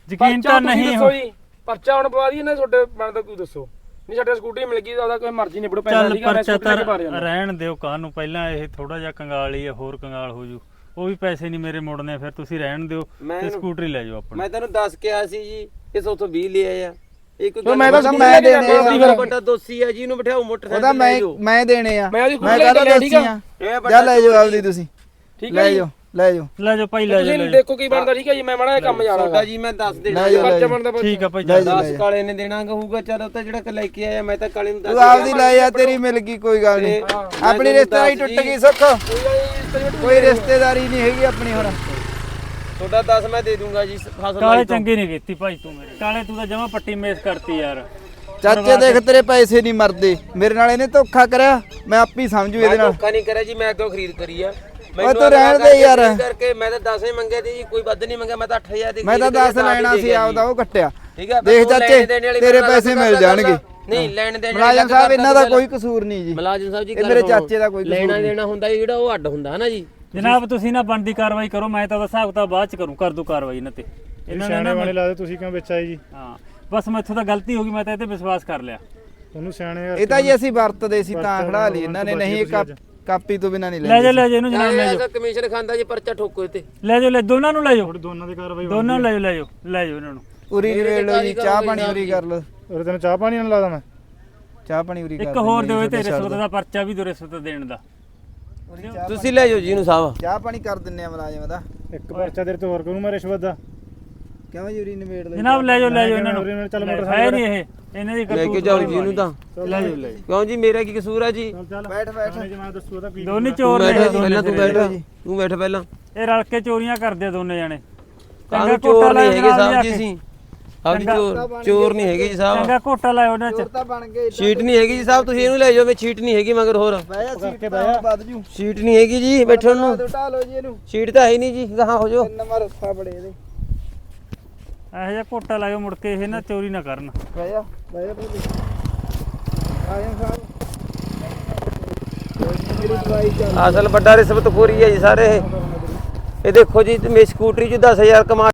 S1: ਯਕੀਨ ਤਾਂ ਨਹੀਂ
S4: ਜੀ। ਪਰਚਾ ਹੁਣ ਪਵਾ ਦਈਏ ਨਾ ਤੁਹਾਡੇ ਬਣਦਾ ਕੋਈ ਦੱਸੋ। ਨਹੀਂ ਸਾਡੇ ਸਕੂਟਰੀ ਮਿਲ ਗਈ ਉਹਦਾ ਕੋਈ ਮਰਜ਼ੀ ਨਿਬੜ ਪੈਂਦਾ
S1: ਚੱਲ
S4: ਸੀਗਾ ਮੈਂ
S1: ਪਰਚਾ
S4: ਸਕੂਟਰੀ ਲੈ ਕੇ ਬਾਹਰ
S1: ਤਾਂ
S4: ਜਾਂਦਾ
S1: ਰਹਿਣ ਦਿਓ ਕਾਹਨੂੰ ਪਹਿਲਾਂ ਇਹ ਥੋੜਾ ਜਿਹਾ ਕੰਗਾਲ ਹੀ ਆ ਹੋਰ ਕੰਗਾਲ ਹੋ ਜੂ। ਉਹ ਵੀ ਪੈਸੇ ਨਹੀਂ ਮੇਰੇ ਮੋੜਨੇ ਫਿਰ ਤੁਸੀਂ ਰਹਿਣ ਦਿਓ
S2: ਮੈਂ
S1: ਤੇ
S2: ਇਹਨੂੰ-
S1: ਸਕੂਟਰੀ ਲੈ ਜਾਓ ਆਪਣੀ।
S2: ਮੈਂ ਤੈਨੂੰ ਦੱਸ ਕੇ ਆਇਆ ਸੀ ਜੀ ਇਸ ਉਥੋਂ 20 ਲਿਆ ਆ ਇਹ ਕੋਈ
S4: ਮੈਂ ਤਾਂ
S3: ਮੈਂ ਲੈ ਦੇਣੇ ਆ। ਸੀ
S2: ਮੇਰਾ ਵੱਡਾ ਦੋਸੀ ਆ ਜੀ ਇਹਨੂੰ ਬਿਠਾਓ
S3: ਉਹਦਾ
S2: ਮੋਟਰਸਾਈਕਲ
S3: ਮੈਂ
S2: ਲੈ ਜਾਓ
S3: ਮੈਂ ਦੇਣੇ ਆ।
S4: ਮੈਂ ਉਹਦੀ
S3: ਮੈਂ
S4: ਸਕੂਟਰੀ ਲੈ ਠੀਕ ਆ?
S3: ਦੋਸੀ ਆ।
S2: ਇਹ
S3: ਜਾ
S2: ਵੱਡਾ
S3: ਲੈ ਜਾਓ ਆਪਦੀ ਤੁਸੀਂ।
S4: ਠੀਕ
S3: ਲੈ
S4: ਹੈ ਜੀ।
S3: ਜਾਓ। ਲੈ ਜਾਓ।
S1: ਲੈ ਜਾਓ ਭਾਈ ਲੈ ਜਾਓ
S4: ਤੁਸੀਂ
S1: ਲੈ
S4: ਦੇਖੋ ਕੀ ਬਣਦਾ ਠੀਕ ਹੈ ਜੀ ਮੈਂ ਮਾੜਾ ਜਿਹਾ ਕੰਮ ਜਾਣਾ
S2: ਤੁਹਾਡਾ ਜੀ ਮੈਂ ਦੱਸ ਦੇਣਾ
S3: ਲੈ ਜਾਓ, ਲੈ
S4: ਪਰਚਾ
S3: ਜਾਓ।
S4: ਬਣਦਾ
S1: ਠੀਕ ਆ ਭਾਈ
S3: ਲੈ ਜਾਓ।
S2: 10 ਕਾਲੇ ਨੇ ਦੇਣਾ ਕਹੂਗਾ ਚਲ ਉਹ ਤਾਂ ਜਿਹੜਾ ਕ ਲੈ ਕੇ ਆਇਆ ਮੈਂ ਤਾਂ ਕਾਲੇ ਨੂੰ ਦੱਸ
S3: ਤੂੰ ਆਪਦੀ ਲੈ ਜਾ ਤੇਰੀ ਮਿਲ ਗਈ ਕੋਈ ਗੱਲ ਨਹੀਂ। ਆਪਣੀ ਰਿਸ਼ਤੇਦਾਰੀ ਟੁੱਟ। ਗਈ ਸੁੱਖ। ਕੋਈ ਰਿਸ਼ਤੇਦਾਰੀ ਨਹੀਂ ਹੈਗੀ ਆਪਣੀ ਹੁਣ।
S2: ਤੁਹਾਡਾ 10 ਮੈਂ ਦੇ ਦੂੰਗਾ ਜੀ ਫਸਲ
S1: ਕਾਲੇ। ਚੰਗੀ ਨਹੀਂ ਕੀਤੀ ਭਾਈ ਤੂੰ ਮੇਰੇ। ਕਾਲੇ ਤੂੰ ਤਾਂ ਜਮਾ ਪੱਟੀ ਮੇਸ ਕਰਤੀ ਯਾਰ।
S3: ਚਾਚੇ ਦੇਖ ਤੇਰੇ ਪੈਸੇ ਨਹੀਂ ਮਰਦੇ। ਮੇਰੇ ਨਾਲ ਇਹਨੇ ਧੋਖਾ ਕਰਿਆ ਮੈਂ ਆਪ ਹੀ ਸਮਝੂ ਇਹਦੇ ਨਾਲ।
S2: ਧੋਖਾ ਨਹੀਂ ਕਰਿਆ ਜੀ ਮੈਂ ਅੱਗੋਂ ਖਰੀਦ ਕਰੀ ਆ?
S3: ਓਏ ਤੂੰ ਰਹਿਣ ਦੇ ਯਾਰ।
S2: ਕਰਕੇ ਮੈਂ ਤਾਂ 10 ਹੀ ਮੰਗੇ ਸੀ ਜੀ ਕੋਈ ਵੱਧ ਨਹੀਂ ਮੰਗਿਆ ਮੈਂ ਤਾਂ 8000 ਦੀ
S3: ਮੈਂ ਤਾਂ
S2: ਖਰੀਦ
S3: 10
S2: ਕਰੀ,
S3: ਲੈਣਾ ਸੀ ਆਪਦਾ ਉਹ ਕੱਟਿਆ
S2: ਠੀਕ ਹੈ
S3: ਦੇਖ ਚਾਚੇ, ਤੇਰੇ ਪੈਸੇ ਮਿਲ ਜਾਣਗੇ।
S2: ਨਹੀਂ ਲੈਣ ਦੇਣ ਵਾਲੀ
S3: ਮੁਲਾਜ਼ਮ ਸਾਹਿਬ ਇਹਨਾਂ ਦਾ। ਕੋਈ ਕਸੂਰ ਨਹੀਂ ਜੀ
S2: ਮੁਲਾਜ਼ਮ ਸਾਹਿਬ ਜੀ
S3: ਮੇਰੇ। ਚਾਚੇ ਦਾ ਕੋਈ ਕਸੂਰ
S2: ਲੈਣਾ। ਦੇਣਾ ਹੁੰਦਾ ਜਿਹੜਾ ਉਹ ਅੱਡ ਹੁੰਦਾ ਹੈ ਨਾ ਜੀ
S1: ਜਨਾਬ ਤੁਸੀਂ ਨਾ ਬਣਦੀ ਕਾਰਵਾਈ ਕਰੋ ਮੈਂ ਤਾਂ ਹਿਸਾਬ ਤਾਂ ਬਾਅਦ ਚ ਕਰੂੰ ਕਰ ਦੂ ਕਾਰਵਾਈ ਇਹਨਾਂ ਤੇ ਇਹਨਾਂ ਨੇ
S7: ਵਾਲੇ ਲਾ ਦੇ ਤੁਸੀਂ ਕਿਉਂ ਵਿੱਚ ਆਏ ਜੀ
S1: ਹਾਂ ਬਸ ਮੈਥੋਂ ਤਾਂ ਗਲਤੀ ਹੋ ਗਈ ਮੈਂ ਤਾਂ ਇਹ ਤੇ ਵਿਸ਼ਵਾਸ ਕਰ ਲਿਆ
S7: ਉਹਨੂੰ ਸਿਆਣੇ
S3: ਇਹ ਤਾਂ ਜੀ ਅਸੀਂ ਵਰਤਦੇ ਸੀ ਤਾਂ ਖੜਾ ਲਈ ਇਹਨਾਂ ਨੇ ਨਹੀਂ
S7: ਅੱਜ।
S3: ਕਾਪੀ ਤੋਂ ਬਿਨਾ ਨਹੀਂ
S1: ਲੈ ਜਾ ਲੈ ਜਾ ਇਹਨੂੰ ਜਨਾਬ ਲੈ
S2: ਇਹ ਤਾਂ ਕਮਿਸ਼ਨ ਖਾਂਦਾ ਜੀ ਪਰਚਾ ਠੋਕੋ ਤੇ
S1: ਲੈ ਜਾਓ ਲੈ ਦੋਨਾਂ ਨੂੰ ਲੈ
S7: ਤੁਹਾਡੇ ਦੋਨਾਂ ਦੀ ਕਾਰਵਾਈ
S1: ਦੋਨਾਂ ਨੂੰ ਲੈ ਜਾਓ ਲੈ ਲੈ ਜਾਓ ਇਹਨਾਂ ਨੂੰ।
S3: ਉਰੀ ਨਿਵੇੜ ਲਓ ਜੀ ਚਾਹ ਪਾਣੀ ਉਰੀ ਕਰ ਲਓ।
S7: ਉਹ ਤੈਨੂੰ ਚਾਹ ਪਾਣੀ ਨਾਲ ਲਾਦਾ ਮੈਂ।
S3: ਚਾਹ ਪਾਣੀ ਉਰੀ ਕਰ
S1: ਇੱਕ ਹੋਰ
S3: ਜੀ,
S1: ਦਿਓ ਇਹ ਤੇ ਰਿਸ਼ਵਤ। ਦਾ ਪਰਚਾ ਵੀ ਦਿਓ ਰਿਸ਼ਵਤ ਦੇਣ ਦਾ।
S2: ਤੁਸੀਂ ਲੈ ਜਾਓ ਜੀ ਇਹਨੂੰ ਸਾਹਿਬ
S3: ਚਾਹ ਪਾਣੀ ਕਰ ਦਿੰਨੇ ਆ ਮੁਲਾਜ਼ਮ ਦਾ।
S7: ਇੱਕ ਪਰਚਾ ਤੇਰੇ ਤੋਂ ਹੋਰ ਕਰੂੰ ਮੈਂ ਰਿਸ਼ਵਤ ਦਾ।
S3: ਕਿਉਂ ਜੂਰੀ ਨਿਬੇੜ ਲਈ?
S1: ਜਨਾਬ ਲੈ ਜਾਓ ਲੈ ਜਾਓ ਇਹਨਾਂ ਨੂੰ।
S7: ਚੱਲ
S1: ਲੈ,
S7: ਮੋਟਰਸਾਈਕਲ
S1: ਹੈ ਨਹੀਂ ਇਹ। ਇਹਨਾਂ ਦੀ
S2: ਲੈ ਕੇ ਜਾਓ ਜੀ ਇਹਨੂੰ ਤਾਂ।
S1: ਲੈ ਜਾਓ ਲੈ ਜਾਓ।
S2: ਕਿਉਂ ਜੀ ਮੇਰਾ ਕੀ ਕਸੂਰ ਹੈ ਜੀ?
S3: ਬੈਠ ਬੈਠ।
S7: ਥਾਣੇ 'ਚ ਮੈਂ ਦੱਸੂ ਉਹਦਾ
S1: ਦੋਨੇ ਚੋਰ ਨੇ
S2: ਪਹਿਲਾਂ ਤੂੰ। ਬੈਠ। ਤੂੰ ਬੈਠ ਪਹਿਲਾਂ।
S1: ਇਹ ਰਲ ਕੇ ਚੋਰੀਆਂ ਕਰਦੇ ਆ ਦੋਨੇ ਜਾਣੇ। ਚੰਗਾ
S2: ਚੋਰ ਨਹੀਂ ਹੈਗੇ ਸਾਹਿਬ ਜੀ। ਸੀ
S1: ਚੰਗਾ।
S2: ਚੋਰ ਚੋਰ ਨਹੀਂ ਹੈਗੇ ਜੀ ਸਾਹਿਬ।
S1: ਚੰਗਾ ਘੋਟਾ ਲਾਇਓ ਉਹਨਾਂ ਚ।
S3: ਚੋਰ ਤਾਂ ਬਣ ਗਏ
S2: ਸ਼ੀਟ ਨਹੀਂ ਹੈਗੀ ਜੀ ਸਾਹਿਬ ਤੁਸੀਂ ਇਹਨੂੰ ਲੈ ਜਾਓ ਮੈਂ ਸ਼ੀਟ ਨਹੀਂ ਹੈਗੀ ਮਗਰ ਹੋਰ।
S3: ਬਹਿ ਜਾ ਸੀਟ
S7: ਕਰਕੇ
S3: ਤਾਂ
S7: ਬਹਿ ਜਾ।
S3: ਵੱਧ ਜੂ।
S2: ਸ਼ੀਟ ਨਹੀਂ ਹੈਗੀ ਜੀ ਬੈਠਣ ਨੂੰ
S3: ਢਾ ਲਓ ਜੀ ਇਹਨੂੰ।
S2: ਸ਼ੀਟ ਤਾਂ ਹੈ ਨਹੀਂ ਜੀ ਕਹਾਂ ਹੋ ਜਾਓ।
S3: ਤਿੰਨ ਨੰਬਰ ਉੱਥਾ ਬੜੇ ਇਹਦੇ।
S1: ਇਹੋ ਜਿਹਾ ਘੋਟਾ ਲਾਇਓ ਮੁੜ ਕੇ ਇਹ ਨਾ ਚੋਰੀ ਨਾ ਕਰਨ।
S3: ਬਹਿ ਜਾ ਬਹਿ ਜਾ ਭੋਲੇ ਆ ਜਾ ਸਾਹਿਬ ਮੇਰੀ ਦਵਾਈ ਚੱਲ
S2: ਅਸਲ ਵੱਡਾ ਰਿਸ਼ਵਤਖੋਰੀ ਹੈ ਜੀ ਸਾਰੇ ਇਹ। ਇਹ ਦੇਖੋ ਜੀ ਤੇ ਮੇਰੀ ਸਕੂਟਰੀ ਚ 10000 ਕਮਾ